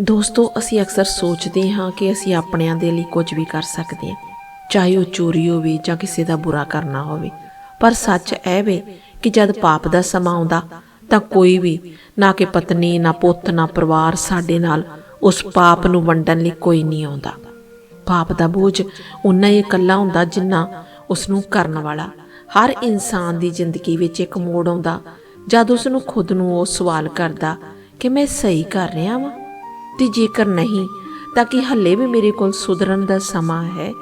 ਦੋਸਤੋ, ਅਸੀਂ ਅਕਸਰ ਸੋਚਦੇ ਹਾਂ ਕਿ ਅਸੀਂ ਆਪਣਿਆਂ ਦੇ ਲਈ ਕੁਝ ਵੀ ਕਰ ਸਕਦੇ ਹਾਂ, ਚਾਹੇ ਉਹ ਚੋਰੀ ਹੋਵੇ ਜਾਂ ਕਿਸੇ ਦਾ ਬੁਰਾ ਕਰਨਾ ਹੋਵੇ। ਪਰ ਸੱਚ ਇਹ ਵੇ ਕਿ ਜਦ ਪਾਪ ਦਾ ਸਮਾਂ ਆਉਂਦਾ, ਤਾਂ ਕੋਈ ਵੀ ਨਾ ਕਿ ਪਤਨੀ, ਨਾ ਪੁੱਤ, ਨਾ ਪਰਿਵਾਰ ਸਾਡੇ ਨਾਲ ਉਸ ਪਾਪ ਨੂੰ ਵੰਡਣ ਲਈ ਕੋਈ ਨਹੀਂ ਆਉਂਦਾ। ਪਾਪ ਦਾ ਬੋਝ ਉਨਾ ਹੀ ਇਕੱਲਾ ਹੁੰਦਾ ਜਿੰਨਾ ਉਸ ਨੂੰ ਕਰਨ ਵਾਲਾ। ਹਰ ਇਨਸਾਨ ਦੀ ਜ਼ਿੰਦਗੀ ਵਿੱਚ ਇੱਕ ਮੋੜ ਆਉਂਦਾ, ਜਦ ਉਸ ਨੂੰ ਖੁਦ ਨੂੰ ਉਹ ਸਵਾਲ ਕਰਦਾ ਕਿ ਮੈਂ ਸਹੀ ਕਰ ਰਿਹਾ ਵਾਂ? ਤੇ ਜੇਕਰ ਨਹੀਂ, ਤਾਂ ਕਿ ਹੱਲੇ ਵੀ ਮੇਰੇ ਕੋਲ ਸੁਧਰਨ ਦਾ ਸਮਾਂ ਹੈ?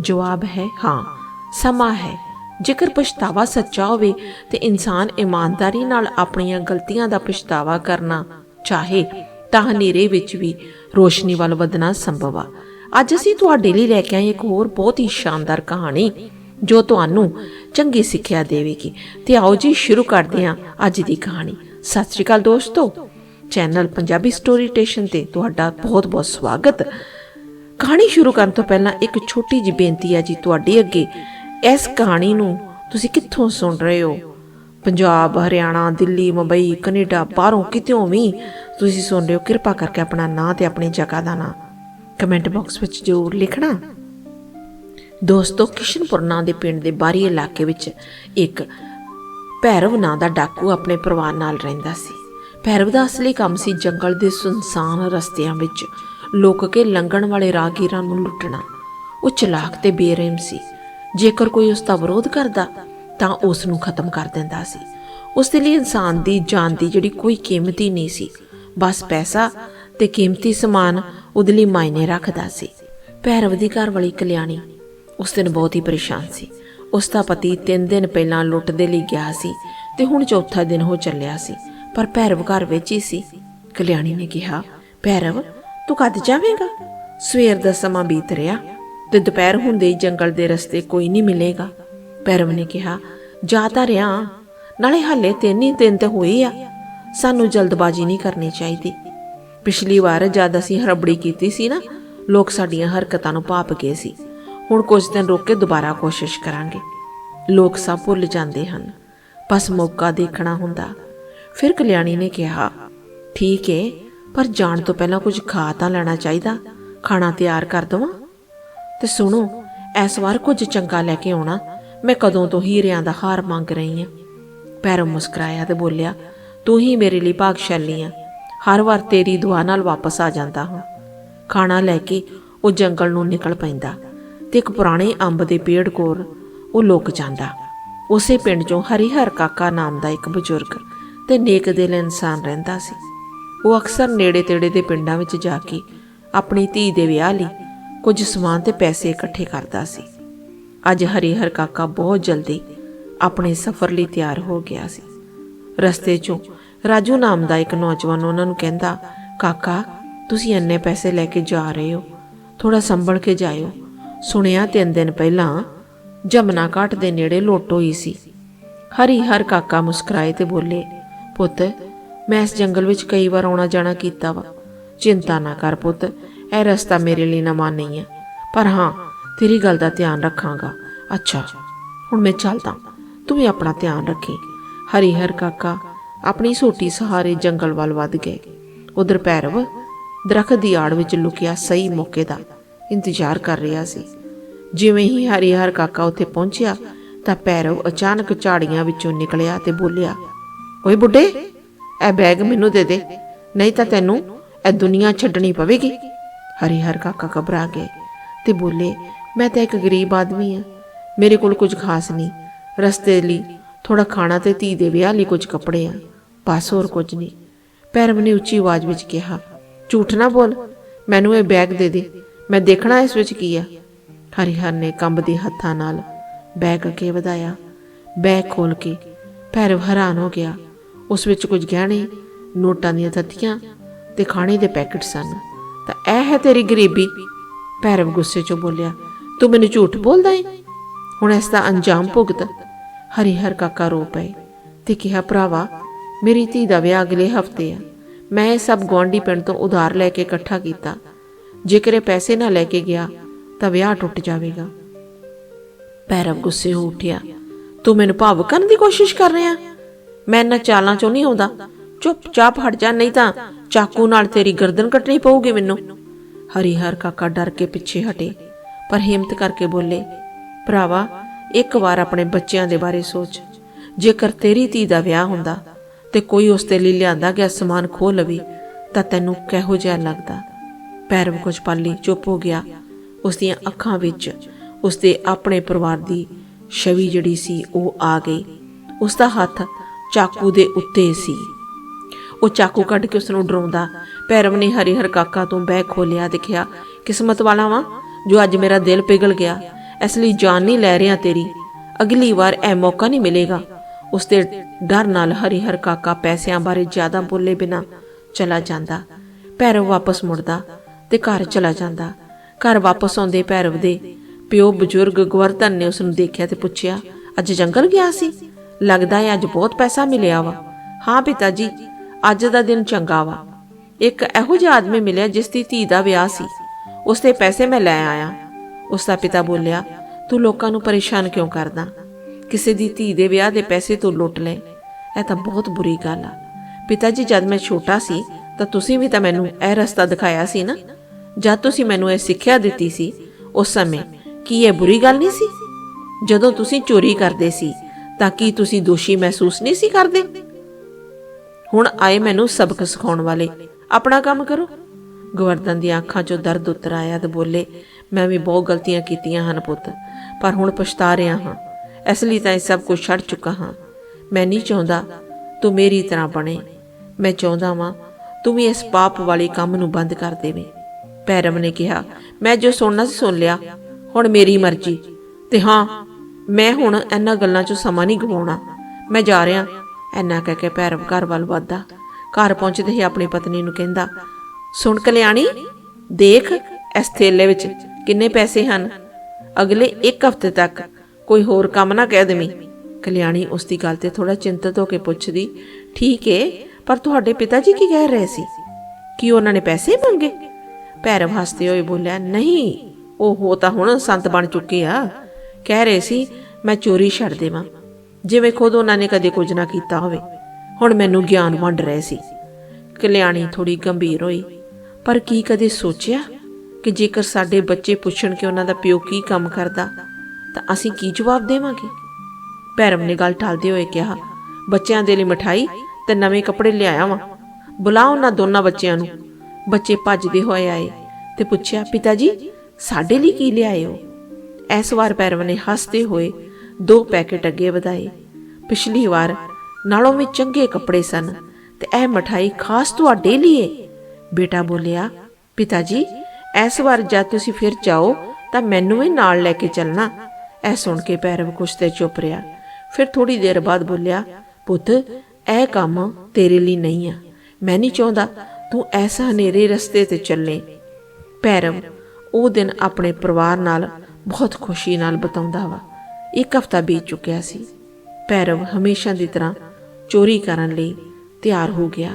ਜਵਾਬ ਹੈ, ਹਾਂ, ਸਮਾਂ ਹੈ। ਜੇਕਰ ਪਛਤਾਵਾ ਸੱਚਾ ਹੋਵੇ, ਤੇ ਇਨਸਾਨ ਇਮਾਨਦਾਰੀ ਨਾਲ ਆਪਣੀਆਂ ਗਲਤੀਆਂ ਦਾ ਪਛਤਾਵਾ ਕਰਨਾ ਚਾਹੇ, ਤਾਂ ਹਨੇਰੇ ਵਿੱਚ ਵੀ ਰੋਸ਼ਨੀ ਵੱਲ ਵਧਣਾ ਸੰਭਵ ਆ। ਅੱਜ ਅਸੀਂ ਤੁਹਾਡੇ ਲਈ ਲੈ ਕੇ ਆਏ ਇੱਕ ਹੋਰ ਬਹੁਤ ਹੀ ਸ਼ਾਨਦਾਰ ਕਹਾਣੀ, ਜੋ ਤੁਹਾਨੂੰ ਚੰਗੀ ਸਿੱਖਿਆ ਦੇਵੇਗੀ। ਤੇ ਆਓ ਜੀ, ਸ਼ੁਰੂ ਕਰਦੇ ਹਾਂ ਅੱਜ ਦੀ ਕਹਾਣੀ। ਸਤਿ ਸ਼੍ਰੀ ਅਕਾਲ ਦੋਸਤੋ। ਚੈਨਲ ਪੰਜਾਬੀ ਸਟੋਰੀ ਸਟੇਸ਼ਨ ਤੇ ਤੁਹਾਡਾ ਬਹੁਤ-ਬਹੁਤ ਸਵਾਗਤ। ਕਹਾਣੀ ਸ਼ੁਰੂ ਕਰਨ ਤੋਂ ਪਹਿਲਾਂ ਇੱਕ ਛੋਟੀ ਜਿਹੀ ਬੇਨਤੀ ਹੈ ਜੀ ਤੁਹਾਡੇ ਅੱਗੇ। ਇਸ ਕਹਾਣੀ ਨੂੰ ਤੁਸੀਂ ਕਿੱਥੋਂ ਸੁਣ ਰਹੇ ਹੋ? ਪੰਜਾਬ, ਹਰਿਆਣਾ, ਦਿੱਲੀ, ਮੁੰਬਈ, ਕੈਨੇਡਾ, ਬਾਹਰੋਂ ਕਿਤੇੋਂ ਵੀ ਤੁਸੀਂ ਸੁਣ ਰਹੇ ਹੋ। ਕਿਰਪਾ ਕਰਕੇ ਆਪਣਾ ਨਾਂ ਤੇ ਆਪਣੀ ਜਗ੍ਹਾ ਦਾ ਨਾਂ ਕਮੈਂਟ ਬਾਕਸ ਵਿੱਚ ਜ਼ਰੂਰ ਲਿਖਣਾ। ਦੋਸਤੋ, ਕਿਸ਼ਨਪੁਰ ਨਾਂ ਦੇ ਪਿੰਡ ਦੇ ਬਾਹਰੀ ਇਲਾਕੇ ਵਿੱਚ ਇੱਕ ਭੈਰਵ ਨਾਂ ਦਾ ਡਾਕੂ ਆਪਣੇ ਪਰਿਵਾਰ ਨਾਲ ਰਹਿੰਦਾ ਸੀ। ਭੈਰਵ ਦਾ ਅਸਲੀ ਕੰਮ ਸੀ ਜੰਗਲ ਦੇ ਸੁਨਸਾਨ ਰਸਤਿਆਂ ਵਿੱਚ। ਲੁਕ ਕੇ ਲੰਘਣ ਵਾਲੇ ਰਾਹਗੀਰਾਂ ਨੂੰ ਲੁੱਟਣਾ। ਉਹ ਚਲਾਕ ਤੇ ਬੇਰਹਿਮ ਸੀ। ਜੇਕਰ ਕੋਈ ਉਸ ਦਾ ਵਿਰੋਧ ਕਰਦਾ, ਤਾਂ ਉਸ ਨੂੰ ਖਤਮ ਕਰ ਦਿੰਦਾ ਸੀ। ਉਸ ਦੇ ਲਈ ਇਨਸਾਨ ਦੀ ਜਾਨ ਦੀ ਜਿਹੜੀ ਕੋਈ ਕੀਮਤ ਹੀ ਨਹੀਂ ਸੀ। ਬਸ ਪੈਸਾ ਤੇ ਕੀਮਤੀ ਸਮਾਨ ਉਹਦੇ ਲਈ ਮਾਇਨੇ ਰੱਖਦਾ ਸੀ। ਭੈਰਵ ਦੀ ਘਰ ਵਾਲੀ ਕਲਿਆਣੀ ਉਸ ਦਿਨ ਬਹੁਤ ਹੀ ਪਰੇਸ਼ਾਨ ਸੀ। ਉਸ ਦਾ ਪਤੀ 3 ਦਿਨ ਪਹਿਲਾਂ ਲੁੱਟ ਦੇ ਲਈ ਗਿਆ ਸੀ ਤੇ ਹੁਣ ਚੌਥਾ ਦਿਨ ਹੋ ਚੱਲਿਆ ਸੀ। ਪਰ ਭੈਰਵ ਘਰ ਵਿੱਚ ਹੀ ਸੀ। ਕਲਿਆਣੀ ਨੇ ਕਿਹਾ, ਭੈਰਵ, ਤੂੰ ਕਦ ਜਾਵੇਂਗਾ? ਸਵੇਰ ਦਾ ਸਮਾਂ ਬੀਤ ਰਿਹਾ। ਤੇ ਦੁਪਹਿਰ ਹੁੰਦੇ ਹੀ ਜੰਗਲ ਦੇ ਰਸਤੇ ਕੋਈ ਨਹੀਂ ਮਿਲੇਗਾ। ਭੈਰਵ ਨੇ ਕਿਹਾ, ਜਾ ਤਾਂ ਰਿਆ ਨਾਲੇ ਹਾਲੇ ਤਿੰਨ ਹੀ ਦਿਨ ਤੇ ਹੋਏ ਆ। ਸਾਨੂੰ ਜਲਦਬਾਜ਼ੀ ਨਹੀਂ ਕਰਨੀ ਚਾਹੀਦੀ। ਪਿਛਲੀ ਵਾਰ ਜਦ ਅਸੀਂ ਹਰਬੜੀ ਕੀਤੀ ਸੀ ਨਾ, ਲੋਕ ਸਾਡੀਆਂ ਹਰਕਤਾਂ ਨੂੰ ਭਾਪ ਗਏ ਸੀ। ਹੁਣ ਕੁਝ ਦਿਨ ਰੁਕ ਕੇ ਦੁਬਾਰਾ ਕੋਸ਼ਿਸ਼ ਕਰਾਂਗੇ। ਲੋਕ ਸਭ ਭੁੱਲ ਜਾਂਦੇ ਹਨ। ਬਸ ਮੌਕਾ ਦੇਖਣਾ ਹੁੰਦਾ। ਫਿਰ ਕਲਿਆਣੀ ਨੇ ਕਿਹਾ, ਠੀਕ ਏ, ਪਰ ਜਾਣ ਤੋਂ ਪਹਿਲਾਂ ਕੁਝ ਖਾ ਤਾਂ ਲੈਣਾ ਚਾਹੀਦਾ। ਖਾਣਾ ਤਿਆਰ ਕਰ ਦਵਾਂ? ਤੇ ਸੁਣੋ, ਇਸ ਵਾਰ ਕੁਝ ਚੰਗਾ ਲੈ ਕੇ ਆਉਣਾ। ਮੈਂ ਕਦੋਂ ਤੋਂ ਹੀਰਿਆਂ ਦਾ ਹਾਰ ਮੰਗ ਰਹੀ ਹਾਂ ਪੈਰੋਂ ਮੁਸਕਰਾਇਆ ਤੇ ਬੋਲਿਆ, ਤੂੰ ਹੀ ਮੇਰੇ ਲਈ ਭਾਗਸ਼ਾਲੀ ਆ। ਹਰ ਵਾਰ ਤੇਰੀ ਦੁਆ ਨਾਲ ਵਾਪਸ ਆ ਜਾਂਦਾ ਹਾਂ। ਖਾਣਾ ਲੈ ਕੇ ਉਹ ਜੰਗਲ ਨੂੰ ਨਿਕਲ ਪੈਂਦਾ ਤੇ ਇੱਕ ਪੁਰਾਣੇ ਅੰਬ ਦੇ ਪੇੜ ਕੋਲ ਉਹ ਲੁਕ ਜਾਂਦਾ। ਉਸੇ ਪਿੰਡ 'ਚੋਂ ਹਰੀਹਰ ਕਾਕਾ ਨਾਮ ਦਾ ਇੱਕ ਬਜ਼ੁਰਗ ਤੇ ਨੇਕ ਦਿਲ ਇਨਸਾਨ ਰਹਿੰਦਾ ਸੀ। ਉਹ ਅਕਸਰ ਨੇੜੇ-ਤੇੜੇ ਦੇ ਪਿੰਡਾਂ ਵਿੱਚ ਜਾ ਕੇ ਆਪਣੀ ਧੀ ਦੇ ਵਿਆਹ ਲਈ ਕੁਝ ਸਮਾਨ ਤੇ ਪੈਸੇ ਇਕੱਠੇ ਕਰਦਾ ਸੀ। ਅੱਜ ਹਰੀਹਰ ਕਾਕਾ ਬਹੁਤ ਜਲਦੀ ਆਪਣੇ ਸਫ਼ਰ ਲਈ ਤਿਆਰ ਹੋ ਗਿਆ ਸੀ। ਰਸਤੇ 'ਚੋਂ ਰਾਜੂ ਨਾਮ ਦਾ ਇੱਕ ਨੌਜਵਾਨ ਉਹਨਾਂ ਨੂੰ ਕਹਿੰਦਾ, ਕਾਕਾ, ਤੁਸੀਂ ਇੰਨੇ ਪੈਸੇ ਲੈ ਕੇ ਜਾ ਰਹੇ ਹੋ। ਥੋੜਾ ਸੰਭਲ ਕੇ ਜਾਇਓ। ਸੁਣਿਆ ਤਿੰਨ ਦਿਨ ਪਹਿਲਾਂ ਜਮਨਾ ਘਾਟ ਦੇ ਨੇੜੇ ਲੁੱਟ ਹੋਈ ਸੀ। ਹਰੀ ਹਰ ਕਾਕਾ ਮੁਸਕਰਾਏ ਤੇ ਬੋਲੇ ਪੁੱਤ, ਮੈਂ ਇਸ ਜੰਗਲ ਵਿੱਚ ਕਈ ਵਾਰ ਆਉਣਾ ਜਾਣਾ ਕੀਤਾ ਵਾ। ਚਿੰਤਾ ਨਾ ਕਰ ਪੁੱਤ, ਇਹ ਰਸਤਾ ਮੇਰੇ ਲਈ ਨਵਾਂ ਨਹੀਂ ਹੈ। ਪਰ ਹਾਂ, ਤੇਰੀ ਗੱਲ ਦਾ ਧਿਆਨ ਰੱਖਾਂਗਾ। ਅੱਛਾ, ਹੁਣ ਮੈਂ ਚੱਲਦਾ ਤੂੰ ਵੀ ਆਪਣਾ ਧਿਆਨ ਰੱਖੀ। ਹਰੀ ਹਰ ਕਾਕਾ ਆਪਣੀ ਸੋਟੀ ਸਹਾਰੇ ਜੰਗਲ ਵੱਲ ਵੱਧ ਗਏ। ਉਧਰ ਭੈਰਵ ਦਰਖਤ ਦੀ ਆੜ ਵਿੱਚ ਲੁਕਿਆ ਸਹੀ ਮੌਕੇ ਦਾ ਇੰਤਜ਼ਾਰ ਕਰ ਰਿਹਾ ਸੀ। ਜਿਵੇਂ ਹੀ ਹਰੀਹਰ ਕਾਕਾ ਉੱਥੇ ਪਹੁੰਚਿਆ ਤਾਂ ਭੈਰਵ ਅਚਾਨਕ ਝਾੜੀਆਂ ਵਿੱਚੋਂ ਨਿਕਲਿਆ ਤੇ ਬੋਲਿਆ ਓਏ ਬੁੱਢੇ, ਇਹ ਬੈਗ ਮੈਨੂੰ ਦੇ ਦੇ, ਨਹੀਂ ਤਾਂ ਤੈਨੂੰ ਇਹ ਦੁਨੀਆ ਛੱਡਣੀ ਪਵੇਗੀ। ਹਰੀਹਰ ਕਾਕਾ ਘਬਰਾ ਗਏ ਤੇ ਬੋਲੇ, ਮੈਂ ਤਾਂ ਇੱਕ ਗਰੀਬ ਆਦਮੀ ਹਾਂ, ਮੇਰੇ ਕੋਲ ਕੁਝ ਖਾਸ ਨਹੀਂ। ਰਸਤੇ ਲਈ ਥੋੜਾ ਖਾਣਾ ਤੇ ਧੀ ਦੇ ਵਿਆਹ ਲਈ ਕੁਝ ਕੱਪੜੇ ਆ, ਬਸ ਹੋਰ ਕੁਝ ਨਹੀਂ। ਭੈਰਵ ਨੇ ਉੱਚੀ ਆਵਾਜ਼ ਵਿੱਚ ਕਿਹਾ, ਝੂਠ ਨਾ ਬੋਲ, ਮੈਨੂੰ ਇਹ ਬੈਗ ਦੇ ਦੇ, ਮੈਂ ਦੇਖਣਾ ਇਸ ਵਿੱਚ ਕੀ ਆ। ਹਰੀਹਰ ਨੇ ਕੰਬਦੇ ਹੱਥਾਂ ਨਾਲ ਬੈਗ ਅੱਗੇ ਵਧਾਇਆ, ਬੈਗ ਖੋਲ ਕੇ ਭੈਰਵ ਹੈਰਾਨ ਹੋ ਗਿਆ। ਉਸ ਵਿੱਚ ਕੁਝ ਗਹਿਣੇ, ਨੋਟਾਂ ਦੀਆਂ ਥੱਤੀਆਂ ਤੇ ਖਾਣੇ ਦੇ ਪੈਕਟ ਸਨ। ਤਾਂ ਇਹ ਹੈ ਤੇਰੀ ਗਰੀਬੀ? ਭੈਰਵ ਗੁੱਸੇ 'ਚੋਂ ਬੋਲਿਆ, ਤੂੰ ਮੈਨੂੰ ਝੂਠ ਬੋਲਦਾ ਏ? ਹੁਣ ਇਸ ਦਾ ਅੰਜਾਮ ਭੁਗਤ ਹਰੀਹਰ ਕਾਕਾ ਰੋ ਪਏ ਤੇ ਕਿਹਾ, ਭਰਾਵਾ, ਮੇਰੀ ਧੀ ਦਾ ਵਿਆਹ ਅਗਲੇ ਹਫ਼ਤੇ ਆ। ਮੈਂ ਇਹ ਸਭ ਗੁਆਂਢੀ ਪਿੰਡ ਤੋਂ ਉਧਾਰ ਲੈ ਕੇ ਇਕੱਠਾ ਕੀਤਾ। ਜੇਕਰ ਇਹ ਪੈਸੇ ਨਾ ਲੈ ਕੇ ਗਿਆ, ਤਾਂ ਵਿਆਹ ਟੁੱਟ ਜਾਵੇਗਾ। ਭੈਰਵ ਗੁੱਸੇ ਹੋ ਉੱਠਿਆ, ਤੂੰ ਮੈਨੂੰ ਭਾਵੁਕ ਕਰਨ ਦੀ ਕੋਸ਼ਿਸ਼ ਕਰ ਰਿਹਾ ਮੈਂ ਇਹਨਾਂ ਚਾਲਾਂ ਚੋਂ ਨਹੀਂ ਆਉਂਦਾ। ਚੁੱਪਚਾਪ ਹਟ ਜਾ, ਨਹੀਂ ਤਾਂ ਚਾਕੂ ਨਾਲ ਤੇਰੀ ਗਰਦਨ ਕੱਟਣੀ ਪਊਗੀ ਮੈਨੂੰ। ਹਰੀਹਰ ਕਾਕਾ ਡਰ ਕੇ ਪਿੱਛੇ ਹਟੇ, ਪਰ ਹਿੰਮਤ ਕਰਕੇ ਬੋਲੇ, ਭਰਾਵਾ, ਇੱਕ ਵਾਰ ਆਪਣੇ ਬੱਚਿਆਂ ਦੇ ਬਾਰੇ ਸੋਚ। ਜੇਕਰ ਤੇਰੀ ਧੀ ਦਾ ਵਿਆਹ ਹੁੰਦਾ ਤੇ ਕੋਈ ਉਸ ਦੇ ਲਈ ਲਿਆਂਦਾ ਗਿਆ ਸਮਾਨ ਖੋ ਲਵੇ, ਤਾਂ ਤੈਨੂੰ ਕਿਹੋ ਜਿਹਾ ਲੱਗਦਾ? ਪੈਰਵ ਕੁਝ ਪਲ ਚੁੱਪ ਹੋ ਗਿਆ। ਉਸ ਦੀਆਂ ਅੱਖਾਂ ਵਿੱਚ ਉਸ ਦੇ ਆਪਣੇ ਪਰਿਵਾਰ ਦੀ ਛਵੀ ਜਿਹੜੀ ਸੀ, ਉਹ ਆ ਗਈ। ਉਸ ਦਾ ਹੱਥ ਚਾਕੂ ਦੇ ਉੱਤੇ ਸੀ। ਉਹ ਚਾਕੂ ਕੱਢ ਕੇ ਉਸ ਨੂੰ ਡਰਾਉਂਦਾ, ਭੈਰਵ ਨੇ ਹਰੀਹਰ ਕਾਕਾ ਤੋਂ ਬਹਿ ਖੋਲਿਆ ਦੇਖਿਆ, ਕਿਸਮਤ ਵਾਲਾ ਵਾਂ, ਜੋ ਅੱਜ ਮੇਰਾ ਦਿਲ ਪਿਘਲ ਗਿਆ, ਇਸ ਲਈ ਜਾਨ ਨਹੀਂ ਲੈ ਰਿਹਾ ਤੇਰੀ, ਅਗਲੀ ਵਾਰ ਇਹ ਮੌਕਾ ਨਹੀਂ ਮਿਲੇਗਾ। ਉਸ ਦੇ ਡਰ ਨਾਲ ਹਰੀਹਰ ਕਾਕਾ ਪੈਸਿਆਂ ਬਾਰੇ ਜ਼ਿਆਦਾ ਬੋਲੇ ਬਿਨਾ ਚਲਾ ਜਾਂਦਾ। ਭੈਰਵ ਵਾਪਸ ਮੁੜਦਾ ਤੇ ਘਰ ਚਲਾ ਜਾਂਦਾ। ਘਰ ਵਾਪਸ ਆਉਂਦੇ ਭੈਰਵ ਦੇ ਪਿਓ ਬਜ਼ੁਰਗ ਗਵਰਧਨ ਨੇ ਉਸ ਨੂੰ ਦੇਖਿਆ ਤੇ ਪੁੱਛਿਆ, ਅੱਜ ਜੰਗਲ ਗਿਆ ਸੀ? ਲੱਗਦਾ ਹੈ ਅੱਜ ਬਹੁਤ ਪੈਸਾ ਮਿਲਿਆ ਵਾ। ਹਾਂ ਪਿਤਾ ਜੀ, ਅੱਜ ਦਾ ਦਿਨ ਚੰਗਾ ਵਾ। ਇੱਕ ਇਹੋ ਜਿਹਾ ਆਦਮੀ ਮਿਲਿਆ ਜਿਸ ਦੀ ਧੀ ਦਾ ਵਿਆਹ ਸੀ। ਉਸ ਦੇ ਪੈਸੇ ਮੈਂ ਲੈ ਆਇਆ। ਉਸ ਦਾ ਪਿਤਾ ਬੋਲਿਆ, ਤੂੰ ਲੋਕਾਂ ਨੂੰ ਪਰੇਸ਼ਾਨ ਕਿਉਂ ਕਰਦਾ? ਕਿਸੇ ਦੀ ਧੀ ਦੇ ਵਿਆਹ ਦੇ ਪੈਸੇ ਤੂੰ ਲੁੱਟ ਲੈ। ਇਹ ਤਾਂ ਬਹੁਤ ਬੁਰੀ ਗੱਲ ਆ। ਪਿਤਾ ਜੀ, ਜਦ ਮੈਂ ਛੋਟਾ ਸੀ, ਤਾਂ ਤੁਸੀਂ ਵੀ ਤਾਂ ਮੈਨੂੰ ਇਹ ਰਸਤਾ ਦਿਖਾਇਆ ਸੀ ਨਾ? ਜਦ ਤੁਸੀਂ ਮੈਨੂੰ ਇਹ ਸਿੱਖਿਆ ਦਿੱਤੀ ਸੀ, ਉਸ ਸਮੇਂ ਕੀ ਇਹ ਬੁਰੀ ਗੱਲ ਨਹੀਂ ਸੀ? ਜਦੋਂ ਤੁਸੀਂ ਚੋਰੀ ਕਰਦੇ ਸੀ ਤਾਂ ਕੀ ਤੁਸੀਂ ਦੋਸ਼ੀ ਮਹਿਸੂਸ ਨਹੀਂ ਸੀ ਕਰਦੇ? ਹੁਣ ਆਏ ਮੈਨੂੰ ਸਬਕ ਸਿਖਾਉਣ ਵਾਲੇ। ਆਪਣਾ ਕੰਮ ਕਰੋ। ਗਵਰਦਨ ਦੀਆਂ ਅੱਖਾਂ 'ਚੋਂ ਦਰਦ ਉਤਰ ਆਇਆ ਤੇ ਬੋਲੇ, ਮੈਂ ਵੀ ਬਹੁਤ ਗਲਤੀਆਂ ਕੀਤੀਆਂ ਹਨ ਪੁੱਤ, ਪਰ ਹੁਣ ਪਛਤਾ ਰਿਹਾ ਹਾਂ। ਇਸ ਲਈ ਤਾਂ ਇਹ ਸਭ ਕੁਝ ਛੱਡ ਚੁੱਕਾ ਹਾਂ। ਮੈਂ ਨਹੀਂ ਚਾਹੁੰਦਾ ਤੂੰ ਮੇਰੀ ਤਰ੍ਹਾਂ ਬਣੇ। ਮੈਂ ਚਾਹੁੰਦਾ ਵਾਂ ਤੂੰ ਵੀ ਇਸ ਪਾਪ ਵਾਲੇ ਕੰਮ ਨੂੰ ਬੰਦ ਕਰ ਦੇਵੇਂ। ਪੈਰਮ ਨੇ ਕਿਹਾ, ਮੈਂ ਜੋ ਸੁਣਨਾ ਸੀ ਸੁਣ ਲਿਆ। ਹੁਣ ਮੇਰੀ ਮਰਜ਼ੀ। ਤੇ ਹਾਂ ਮੈਂ ਹੁਣ ਇਹਨਾਂ ਗੱਲਾਂ 'ਚੋਂ ਸਮਾਂ ਨਹੀਂ ਗਵਾਉਣਾ। ਮੈਂ ਜਾ ਰਿਹਾ ਐਨਾ ਕਹਿ ਕੇ ਭੈਰਵ ਘਰ ਵੱਲ ਵੱਧਦਾ। ਘਰ ਪਹੁੰਚਦੇ ਹੀ ਆਪਣੀ ਪਤਨੀ ਨੂੰ ਕਹਿੰਦਾ, ਸੁਣ ਕਲਿਆਣੀ, ਦੇਖ ਇਸ ਥੇਲੇ ਵਿੱਚ ਕਿੰਨੇ ਪੈਸੇ ਹਨ। ਅਗਲੇ ਇੱਕ ਹਫ਼ਤੇ ਤੱਕ ਕੋਈ ਹੋਰ ਕੰਮ ਨਾ ਕਹਿ ਦੇਵੀਂ। ਕਲਿਆਣੀ ਉਸ ਦੀ ਗੱਲ ਤੇ ਥੋੜਾ ਚਿੰਤਤ ਹੋ ਕੇ ਪੁੱਛਦੀ, ਠੀਕ ਏ, ਪਰ ਤੁਹਾਡੇ ਪਿਤਾ ਜੀ ਕੀ ਕਹਿ ਰਹੇ ਸੀ? ਕੀ ਉਹਨਾਂ ਨੇ ਪੈਸੇ ਮੰਗੇ? ਭੈਰਵ ਹੱਸਦੇ ਹੋਏ ਬੋਲਿਆ, ਨਹੀਂ, ਉਹ ਹੋ ਤਾਂ ਹੁਣ ਸੰਤ ਬਣ ਚੁੱਕੇ ਆ। ਕਹਿ ਰਹੇ ਸੀ, ਮੈਂ ਚੋਰੀ ਛੱਡ ਦੇਵਾਂ। ਜਿਵੇਂ ਖੁਦ ਉਹਨਾਂ ਨੇ ਕਦੇ ਕੁਝ ਨਾ ਕੀਤਾ ਹੋਵੇ। ਹੁਣ ਮੈਨੂੰ ਗਿਆਨ ਵੰਡ ਰਹੇ ਸੀ। ਕਲਿਆਣੀ ਥੋੜੀ ਗੰਭੀਰ ਹੋਈ। ਪਰ ਕੀ ਕਦੇ ਸੋਚਿਆ ਕਿ ਜੇਕਰ ਸਾਡੇ ਬੱਚੇ ਪੁੱਛਣ ਕਿ ਉਹਨਾਂ ਦਾ ਪਿਓ ਕੀ ਕੰਮ ਕਰਦਾ, ਤਾਂ ਅਸੀਂ ਕੀ ਜਵਾਬ ਦੇਵਾਂਗੇ? ਭੈਰਮ ਨੇ ਗੱਲ ਟਾਲਦੇ ਹੋਏ ਕਿਹਾ, ਬੱਚਿਆਂ ਦੇ ਲਈ ਮਠਾਈ ਤੇ ਨਵੇਂ ਕੱਪੜੇ ਲਿਆਇਆ ਵਾਂ ਬੁਲਾ ਉਹਨਾਂ ਦੋਨਾਂ ਬੱਚਿਆਂ ਨੂੰ। ਬੱਚੇ ਭੱਜਦੇ ਹੋਏ ਆਏ ਤੇ ਪੁੱਛਿਆ, ਪਿਤਾ ਜੀ, ਸਾਡੇ ਲਈ ਕੀ ਲਿਆਏ ਹੋ? ਇਸ ਵਾਰ ਭੈਰਵ ਨੇ ਹੱਸਦੇ ਹੋਏ ਦੋ ਪੈਕੇਟ ਅੱਗੇ ਵਧਾਏ। ਪਿਛਲੀ ਵਾਰ ਨਾਲੋਂ ਵੀ ਚੰਗੇ ਕੱਪੜੇ ਸਨ ਤੇ ਇਹ ਮਠਾਈ ਖਾਸ ਤੁਹਾਡੇ ਲਈ ਬੇਟਾ ਬੋਲਿਆ ਪਿਤਾ ਜੀ ਇਸ ਵਾਰ ਜਦ ਤੁਸੀਂ ਫਿਰ ਜਾਓ ਤਾਂ ਮੈਨੂੰ ਵੀ ਨਾਲ ਲੈ ਕੇ ਚੱਲਣਾ। ਇਹ ਸੁਣ ਕੇ ਭੈਰਵ ਕੁਛ ਤੇ ਚੁੱਪ ਰਿਹਾ। ਫਿਰ ਥੋੜੀ ਦੇਰ ਬਾਅਦ ਬੋਲਿਆ, ਪੁੱਤ, ਇਹ ਕੰਮ ਤੇਰੇ ਲਈ ਨਹੀਂ ਆ। ਮੈਂ ਨਹੀਂ ਚਾਹੁੰਦਾ ਤੂੰ ਐਸਾ ਹਨੇਰੇ ਰਸਤੇ ਤੇ ਚੱਲੇ। ਭੈਰਵ ਉਹ ਦਿਨ ਆਪਣੇ ਪਰਿਵਾਰ ਨਾਲ ਬਹੁਤ ਖੁਸ਼ੀ ਨਾਲ ਬਤਾਉਂਦਾ ਵਾ। ਇੱਕ ਹਫਤਾ ਬੀਤ ਚੁੱਕਿਆ ਸੀ। ਭੈਰਵ ਹਮੇਸ਼ਾ ਦੀ ਤਰ੍ਹਾਂ ਚੋਰੀ ਕਰਨ ਲਈ ਤਿਆਰ ਹੋ ਗਿਆ।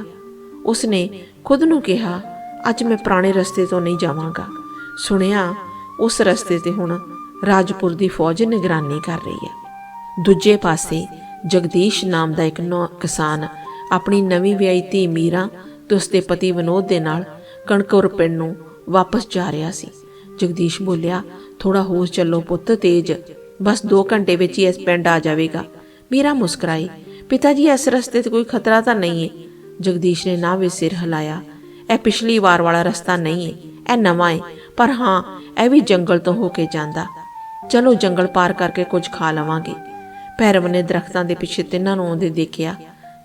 ਉਸਨੇ ਖੁਦ ਨੂੰ ਕਿਹਾ, ਅੱਜ ਮੈਂ ਪੁਰਾਣੇ ਰਸਤੇ ਤੋਂ ਨਹੀਂ ਜਾਵਾਂਗਾ। ਸੁਣਿਆ, ਉਸ ਰਸਤੇ ਤੇ ਹੁਣ ਰਾਜਪੁਰ ਦੀ ਫੌਜ ਨਿਗਰਾਨੀ ਕਰ ਰਹੀ ਹੈ। ਦੂਜੇ ਪਾਸੇ ਜਗਦੀਸ਼ ਨਾਮ ਦਾ ਇੱਕ ਨੌ, ਕਿਸਾਨ ਆਪਣੀ ਨਵੀਂ ਵਿਆਹੀ ਧੀ ਮੀਰਾ ਤੇ ਉਸਦੇ ਪਤੀ ਵਿਨੋਦ ਦੇ ਨਾਲ ਕਣਕੌਰ ਪਿੰਡ ਨੂੰ ਵਾਪਸ ਜਾ ਰਿਹਾ ਸੀ। ਜਗਦੀਸ਼ ਬੋਲਿਆ ਥੋੜਾ ਹੋਸ਼ ਚੱਲੋ ਪੁੱਤ ਤੇਜ, ਬਸ 2 ਘੰਟੇ ਵਿੱਚ ਹੀ ਇਸ ਪਿੰਡ ਆ ਜਾਵੇਗਾ। ਮੀਰਾ ਮੁਸਕਰਾਈ, ਪਿਤਾ ਜੀ, ਇਸ ਰਸਤੇ ਤੇ ਕੋਈ ਖਤਰਾ ਤਾਂ ਨਹੀਂ ਹੈ ਜਗਦੀਸ਼ ਨੇ ਨਾ ਵੀ ਸਿਰ ਹਿਲਾਇਆ, ਇਹ ਪਿਛਲੀ ਵਾਰ ਵਾਲਾ ਰਸਤਾ ਨਹੀਂ ਹੈ ਇਹ ਨਵਾਂ ਹੈ ਪਰ ਹਾਂ, ਇਹ ਵੀ ਜੰਗਲ ਤੋਂ ਹੋ ਕੇ ਜਾਂਦਾ। ਚਲੋ ਜੰਗਲ ਪਾਰ ਕਰਕੇ ਕੁਝ ਖਾ ਲਵਾਂਗੇ। ਭੈਰਵ ਨੇ ਦਰਖਤਾਂ ਦੇ ਪਿੱਛੇ ਤਿੰਨਾਂ ਨੂੰ ਆਉਂਦੇ ਦੇਖਿਆ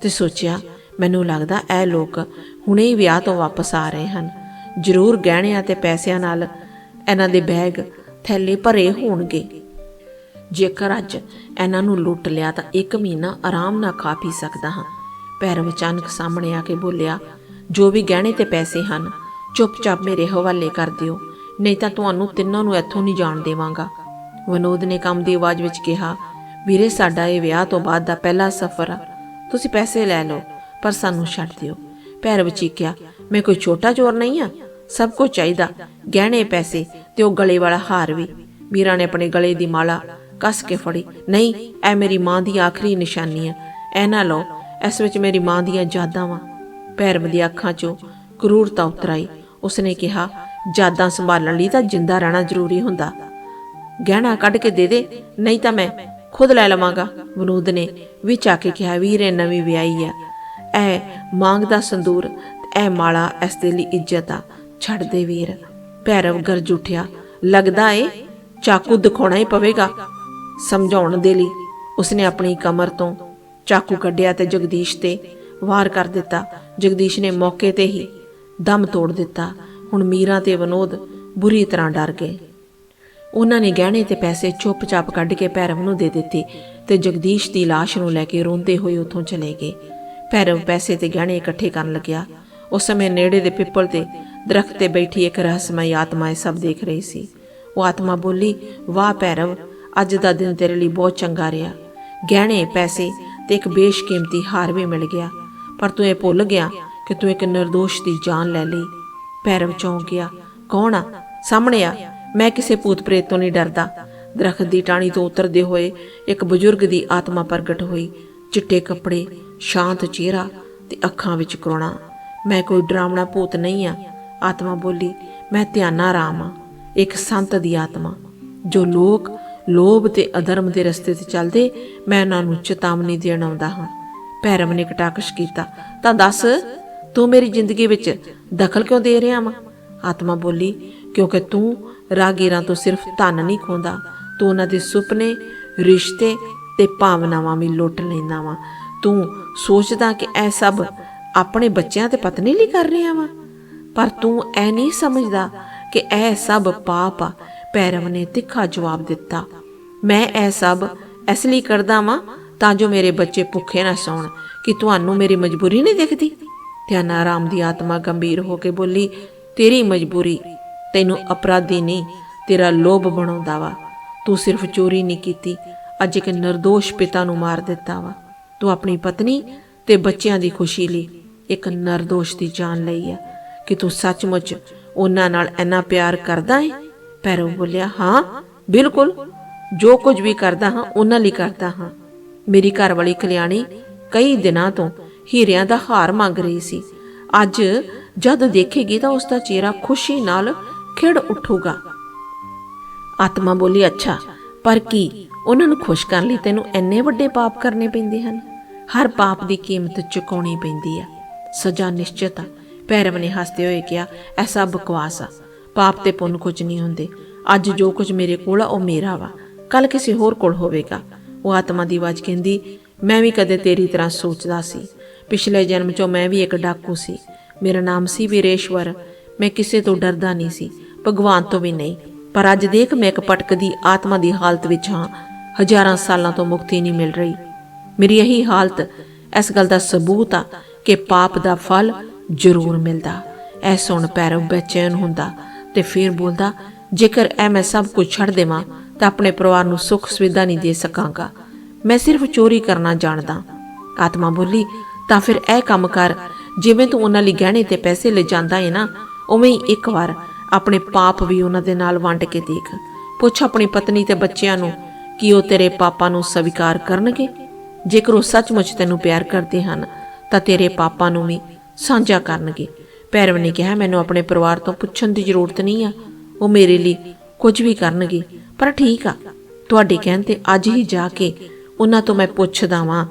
ਤੇ ਸੋਚਿਆ, ਮੈਨੂੰ ਲੱਗਦਾ ਇਹ ਲੋਕ ਹੁਣੇ ਹੀ ਵਿਆਹ ਤੋਂ ਵਾਪਸ ਆ ਰਹੇ ਹਨ। ਜ਼ਰੂਰ ਗਹਿਣਿਆਂ ਤੇ ਪੈਸਿਆਂ ਨਾਲ ਇਹਨਾਂ ਦੇ ਬੈਗ ਥੈਲੇ ਭਰੇ ਹੋਣਗੇ। ਜੇਕਰ ਅੱਜ ਇਹਨਾਂ ਨੂੰ ਲੁੱਟ ਲਿਆ ਤਾਂ ਇੱਕ ਮਹੀਨਾ ਆਰਾਮ ਨਾਲ ਖਾ ਪੀ ਸਕਦਾ ਹਾਂ। ਭੈਰਵ ਅਚਾਨਕ ਸਾਹਮਣੇ ਆ ਕੇ ਬੋਲਿਆ, ਜੋ ਵੀ ਗਹਿਣੇ ਤੇ ਪੈਸੇ ਹਨ, ਚੁੱਪਚਾਪ ਮੇਰੇ ਹਵਾਲੇ ਕਰ ਦਿਓ, ਨਹੀਂ ਤਾਂ ਤੁਹਾਨੂੰ ਤਿੰਨਾਂ ਨੂੰ ਇੱਥੋਂ ਨਹੀਂ ਜਾਣ ਦੇਵਾਂਗਾ। ਵਿਨੋਦ ਨੇ ਕੰਮ ਦੀ ਆਵਾਜ਼ ਵਿੱਚ ਕਿਹਾ, ਵੀਰੇ, ਸਾਡਾ ਇਹ ਵਿਆਹ ਤੋਂ ਬਾਅਦ ਦਾ ਪਹਿਲਾ ਸਫ਼ਰ ਆ। ਤੁਸੀਂ ਪੈਸੇ ਲੈ ਲਓ, ਪਰ ਸਾਨੂੰ ਛੱਡ ਦਿਓ। ਭੈਰਵ ਚੀਕਿਆ, ਮੈਂ ਕੋਈ ਛੋਟਾ ਚੋਰ ਨਹੀਂ ਆ? ਸਭ ਕੁਝ ਚਾਹੀਦਾ। ਗਹਿਣੇ, ਪੈਸੇ ਤੇ ਉਹ ਗਲੇ ਵਾਲਾ ਹਾਰ ਵੀ। ਮੀਰਾ ਨੇ ਆਪਣੇ ਗਲੇ ਦੀ ਮਾਲਾ ਕੱਸ ਕੇ ਫੜੀ। ਨਹੀਂ, ਇਹ ਮੇਰੀ ਮਾਂ ਦੀ ਆਖਰੀ ਨਿਸ਼ਾਨੀ ਆ। ਇਹ ਨਾ ਲਓ, ਇਸ ਵਿੱਚ ਮੇਰੀ ਮਾਂ ਦੀਆਂ ਯਾਦਾਂ ਵਾਂ। ਭੈਰਵ ਦੀ ਅੱਖਾਂ 'ਚੋਂ ਕਰੂਰਤਾ ਉਤਰ ਆਈ। ਉਸਨੇ ਕਿਹਾ ਜਾਦਾਂ ਸੰਭਾਲਣ ਲਈ ਤਾਂ ਜਿੰਦਾ ਰਹਿਣਾ ਜ਼ਰੂਰੀ ਹੁੰਦਾ। ਗਹਿਣਾ ਕੱਢ ਕੇ ਦੇ ਦੇ, ਨਹੀਂ ਤਾਂ ਮੈਂ ਖੁਦ ਲੈ ਲਵਾਂਗਾ। ਵਿਨੋਦ ਨੇ ਵਿੱਚ ਆ ਕੇ ਕਿਹਾ, ਵੀਰੇ, ਨਵੀਂ ਵਿਆਹੀ ਆ। ਐ ਮੰਗਦਾ ਸੰਦੂਰ ਐ ਮਾਲਾ ਇਸ ਦੇ ਲਈ ਇੱਜ਼ਤ ਆ। ਛੱਡ ਦੇ ਵੀਰ। ਭੈਰਵ ਗਰਜ ਉਠਿਆ। ਲੱਗਦਾ ਏ ਚਾਕੂ ਦਿਖਾਉਣਾ ਹੀ ਪਵੇਗਾ। ਸਮਝਾਉਣ ਦੇ ਲਈ ਉਸਨੇ ਆਪਣੀ ਕਮਰ ਤੋਂ ਚਾਕੂ ਕੱਢਿਆ ਤੇ ਜਗਦੀਸ਼ ਤੇ ਵਾਰ ਕਰ ਦਿੱਤਾ। ਜਗਦੀਸ਼ ਨੇ ਮੌਕੇ ਤੇ ਹੀ ਦਮ ਤੋੜ ਦਿੱਤਾ। ਹੁਣ ਮੀਰਾ ਤੇ ਵਿਨੋਦ ਬੁਰੀ ਤਰ੍ਹਾਂ ਡਰ ਗਏ। ਉਹਨਾਂ ਨੇ ਗਹਿਣੇ ਤੇ ਪੈਸੇ ਚੁੱਪਚਾਪ ਕੱਢ ਕੇ ਭੈਰਵ ਨੂੰ ਦੇ ਦਿੱਤੇ ਤੇ ਜਗਦੀਸ਼ ਦੀ ਲਾਸ਼ ਨੂੰ ਲੈ ਕੇ ਰੋਂਦੇ ਹੋਏ ਉੱਥੋਂ ਚਲੇ ਗਏ। ਭੈਰਵ ਪੈਸੇ ਤੇ ਗਹਿਣੇ ਇਕੱਠੇ ਕਰਨ ਲੱਗਿਆ। ਉਸ ਸਮੇਂ ਨੇੜੇ ਦੇ ਪਿੱਪਲ ਤੇ ਦਰਖਤ ਤੇ ਬੈਠੀ ਇੱਕ ਰਹੱਸਮਈ ਆਤਮਾ ਇਹ ਸਭ ਦੇਖ ਰਹੀ ਸੀ। ਉਹ ਆਤਮਾ ਬੋਲੀ, ਵਾਹ ਭੈਰਵ, ਅੱਜ ਦਾ ਦਿਨ ਤੇਰੇ ਲਈ ਬਹੁਤ ਚੰਗਾ ਰਿਹਾ। ਗਹਿਣੇ, ਪੈਸੇ ਤੇ ਇੱਕ ਬੇਸ਼ਕੀਮਤੀ ਹਾਰ ਵੀ ਮਿਲ ਗਿਆ। ਪਰ ਤੂੰ ਇਹ ਭੁੱਲ ਗਿਆ ਕਿ ਤੂੰ ਇੱਕ ਨਿਰਦੋਸ਼ ਦੀ ਜਾਨ ਲੈ ਲਈ। ਭੈਰਵ ਚੌਂਕ ਗਿਆ, ਕੌਣ ਆ? ਸਾਹਮਣੇ ਆ। ਮੈਂ ਕਿਸੇ ਭੂਤ ਪ੍ਰੇਤ ਤੋਂ ਨਹੀਂ ਡਰਦਾ। ਦਰਖਤ ਦੀ ਟਾਹਣੀ ਤੋਂ ਉਤਰਦੇ ਹੋਏ ਇੱਕ ਬਜ਼ੁਰਗ ਦੀ ਆਤਮਾ ਪ੍ਰਗਟ ਹੋਈ। ਚਿੱਟੇ ਕੱਪੜੇ, ਸ਼ਾਂਤ ਚਿਹਰਾ ਤੇ ਅੱਖਾਂ ਵਿੱਚ ਕਰੋਣਾ ਮੈਂ ਕੋਈ ਡਰਾਵਣਾ ਭੂਤ ਨਹੀਂ ਆ। ਆਤਮਾ ਬੋਲੀ, ਮੈਂ ਧਿਆਨਾ ਰਾਮ ਆ ਇੱਕ ਸੰਤ ਦੀ ਆਤਮਾ। ਜੋ ਲੋਕ ਲੋਭ ਤੇ ਅਧਰਮ ਦੇ ਰਸਤੇ ਤੇ ਚੱਲਦੇ, ਮੈਂ ਉਹਨਾਂ ਨੂੰ ਚੇਤਾਵਨੀ ਦੇਣ ਆਉਂਦਾ ਹਾਂ। ਭੈਰਵ ਨੇ ਕਟਾਕਸ਼ ਕੀਤਾ, ਤਾਂ ਦੱਸ, ਤੂੰ ਮੇਰੀ ਜ਼ਿੰਦਗੀ ਵਿੱਚ ਦਖਲ ਕਿਉਂ ਦੇ ਰਿਹਾ ਵਾ? ਆਤਮਾ ਬੋਲੀ, ਕਿਉਂਕਿ ਤੂੰ ਰਾਗੀਰਾਂ ਤੋਂ ਸਿਰਫ ਧਨ ਨਹੀਂ ਖੋਂਦਾ, ਤੂੰ ਉਹਨਾਂ ਦੇ ਸੁਪਨੇ, ਰਿਸ਼ਤੇ ਤੇ ਭਾਵਨਾਵਾਂ ਵੀ ਲੁੱਟ ਲੈਂਦਾ ਵਾ। ਤੂੰ ਸੋਚਦਾ ਕਿ ਇਹ ਸਭ ਆਪਣੇ ਬੱਚਿਆਂ ਤੇ ਪਤਨੀ ਲਈ ਕਰ ਰਿਹਾ ਵਾ? ਪਰ ਤੂੰ ਐ ਨਹੀਂ ਸਮਝਦਾ ਕਿ ਇਹ ਸਭ ਪਾਪ ਆ। ਭੈਰਵ ਨੇ ਤਿੱਖਾ ਜਵਾਬ ਦਿੱਤਾ, ਮੈਂ ਇਹ ਸਭ ਇਸ ਲਈ ਕਰਦਾ ਵਾਂ ਤਾਂ ਜੋ ਮੇਰੇ ਬੱਚੇ ਭੁੱਖੇ ਨਾ ਸੌਣ, ਕਿ ਤੁਹਾਨੂੰ ਮੇਰੀ ਮਜਬੂਰੀ ਨਹੀਂ ਦਿਖਦੀ? ਧਿਆਨਾ ਰਾਮ ਦੀ ਆਤਮਾ ਗੰਭੀਰ ਹੋ ਕੇ ਬੋਲੀ, ਤੇਰੀ ਮਜਬੂਰੀ ਤੈਨੂੰ ਅਪਰਾਧੀ ਨਹੀਂ, ਤੇਰਾ ਲੋਭ ਬਣਾਉਂਦਾ ਵਾ। ਤੂੰ ਸਿਰਫ ਚੋਰੀ ਨਹੀਂ ਕੀਤੀ, ਅੱਜ ਇੱਕ ਨਿਰਦੋਸ਼ ਪਿਤਾ ਨੂੰ ਮਾਰ ਦਿੱਤਾ ਵਾ। ਤੂੰ ਆਪਣੀ ਪਤਨੀ ਤੇ ਬੱਚਿਆਂ ਦੀ ਖੁਸ਼ੀ ਲਈ ਇੱਕ ਨਿਰਦੋਸ਼ ਦੀ ਜਾਨ ਲਈ ਆ। ਕਿ ਤੂੰ ਸੱਚਮੁੱਚ ਉਹਨਾਂ ਨਾਲ ਇੰਨਾ ਪਿਆਰ ਕਰਦਾ ਹੈ ਪੈਰੋ ਬੋਲਿਆ, ਹਾਂ, ਬਿਲਕੁਲ। ਜੋ ਕੁਝ ਵੀ ਕਰਦਾ ਹਾਂ, ਉਹਨਾਂ ਲਈ ਕਰਦਾ ਹਾਂ। ਮੇਰੀ ਘਰ ਵਾਲੀ ਕਲਿਆਣੀ ਕਈ ਦਿਨਾਂ ਤੋਂ ਹੀਰਿਆਂ ਦਾ ਹਾਰ ਮੰਗ ਰਹੀ ਸੀ। ਅੱਜ ਜਦ ਦੇਖੇਗੀ ਤਾਂ ਉਸ ਦਾ ਚਿਹਰਾ ਖੁਸ਼ੀ ਨਾਲ ਖਿੜ ਉੱਠੂਗਾ। ਆਤਮਾ ਬੋਲੀ, ਅੱਛਾ, ਪਰ ਕੀ ਉਹਨਾਂ ਨੂੰ ਖੁਸ਼ ਕਰਨ ਲਈ ਤੈਨੂੰ ਇੰਨੇ ਵੱਡੇ ਪਾਪ ਕਰਨੇ ਪੈਂਦੇ ਹਨ? ਹਰ ਪਾਪ ਦੀ ਕੀਮਤ ਚੁਕਾਉਣੀ ਪੈਂਦੀ ਆ। ਸਜ਼ਾ ਨਿਸ਼ਚਿਤ ਆ। ਭੈਰਵ ਨੇ ਹੱਸਦੇ ਹੋਏ ਕਿਹਾ, ਐਸਾ ਬਕਵਾਸ ਆ। ਪਾਪ ਤੇ ਪੁੰਨ ਕੁਝ ਨਹੀਂ ਹੁੰਦੇ। ਅੱਜ ਜੋ ਕੁਝ ਮੇਰੇ ਕੋਲ ਆ, ਉਹ ਮੇਰਾ ਵਾ। ਕੱਲ ਕਿਸੇ ਹੋਰ ਕੋਲ ਹੋਵੇਗਾ। ਉਹ ਆਤਮਾ ਦੀ ਆਵਾਜ਼ ਕਹਿੰਦੀ, ਮੈਂ ਵੀ ਕਦੇ ਤੇਰੀ ਤਰ੍ਹਾਂ ਸੋਚਦਾ ਸੀ। ਪਿਛਲੇ ਜਨਮ 'ਚੋਂ ਮੈਂ ਵੀ ਇੱਕ ਡਾਕੂ ਸੀ। ਮੇਰਾ ਨਾਮ ਸੀ ਵੀਰੇਸ਼ਵਰ। ਮੈਂ ਕਿਸੇ ਤੋਂ ਡਰਦਾ ਨਹੀਂ ਸੀ। ਭਗਵਾਨ ਤੋਂ ਵੀ ਨਹੀਂ। ਪਰ ਅੱਜ ਦੇਖ ਮੈਂ ਇੱਕ ਪਟਕਦੀ ਆਤਮਾ ਦੀ ਹਾਲਤ ਵਿੱਚ ਹਾਂ। ਹਜ਼ਾਰਾਂ ਸਾਲਾਂ ਤੋਂ ਮੁਕਤੀ ਨਹੀਂ ਮਿਲ ਰਹੀ। ਮੇਰੀ ਇਹੀ ਹਾਲਤ, ਇਸ ਗੱਲ ਦਾ ਸਬੂਤ ਆ ਕਿ ਪਾਪ ਦਾ ਫਲ ਜ਼ਰੂਰ ਮਿਲਦਾ। ਐ ਸੁਣ ਪੈਰੋ ਬੇਚੈਨ ਹੁੰਦਾ ਤੇ ਫਿਰ ਬੋਲਦਾ, ਜੇਕਰ ਐ ਮੈਂ ਸਭ ਕੁਝ ਛੱਡ ਦੇਵਾਂ, ਤਾਂ ਆਪਣੇ ਪਰਿਵਾਰ ਨੂੰ ਸੁੱਖ ਸੁਵਿਧਾ ਨਹੀਂ ਦੇ ਸਕਾਂਗਾ। ਮੈਂ ਸਿਰਫ ਚੋਰੀ ਕਰਨਾ ਜਾਣਦਾ। ਆਤਮਾ ਬੋਲੀ, ਤਾਂ ਫਿਰ ਇਹ ਕੰਮ ਕਰ, ਜਿਵੇਂ ਤੂੰ ਉਹਨਾਂ ਲਈ ਗਹਿਣੇ ਤੇ ਪੈਸੇ ਲੈ ਜਾਂਦਾ ਹੈ ਨਾ, ਉਵੇਂ ਹੀ ਇੱਕ ਵਾਰ ਆਪਣੇ ਪਾਪ ਵੀ ਉਹਨਾਂ ਦੇ ਨਾਲ ਵੰਡ ਕੇ ਦੇਖ। ਪੁੱਛ ਆਪਣੀ ਪਤਨੀ ਤੇ ਬੱਚਿਆਂ ਨੂੰ ਕਿ ਉਹ ਤੇਰੇ ਪਾਪਾਂ ਨੂੰ ਸਵੀਕਾਰ ਕਰਨਗੇ। ਜੇਕਰ ਉਹ ਸੱਚਮੁੱਚ ਤੈਨੂੰ ਪਿਆਰ ਕਰਦੇ ਹਨ, ਤਾਂ ਤੇਰੇ ਪਾਪਾਂ ਨੂੰ ਵੀ ਸਾਂਝਾ ਕਰਨਗੇ। ਭੈਰਵ ਨੇ ਕਿਹਾ, ਮੈਨੂੰ ਆਪਣੇ ਪਰਿਵਾਰ ਤੋਂ ਪੁੱਛਣ ਦੀ ਜ਼ਰੂਰਤ ਨਹੀਂ ਆ। ਉਹ ਮੇਰੇ ਲਈ ਕੁਝ ਵੀ ਕਰਨਗੇ, ਪਰ ਠੀਕ ਆ। ਤੁਹਾਡੇ ਕਹਿਣ ਤੇ ਅੱਜ ਹੀ ਜਾ ਕੇ ਉਹਨਾਂ ਤੋਂ ਮੈਂ ਪੁੱਛਦਾ ਵਾਂ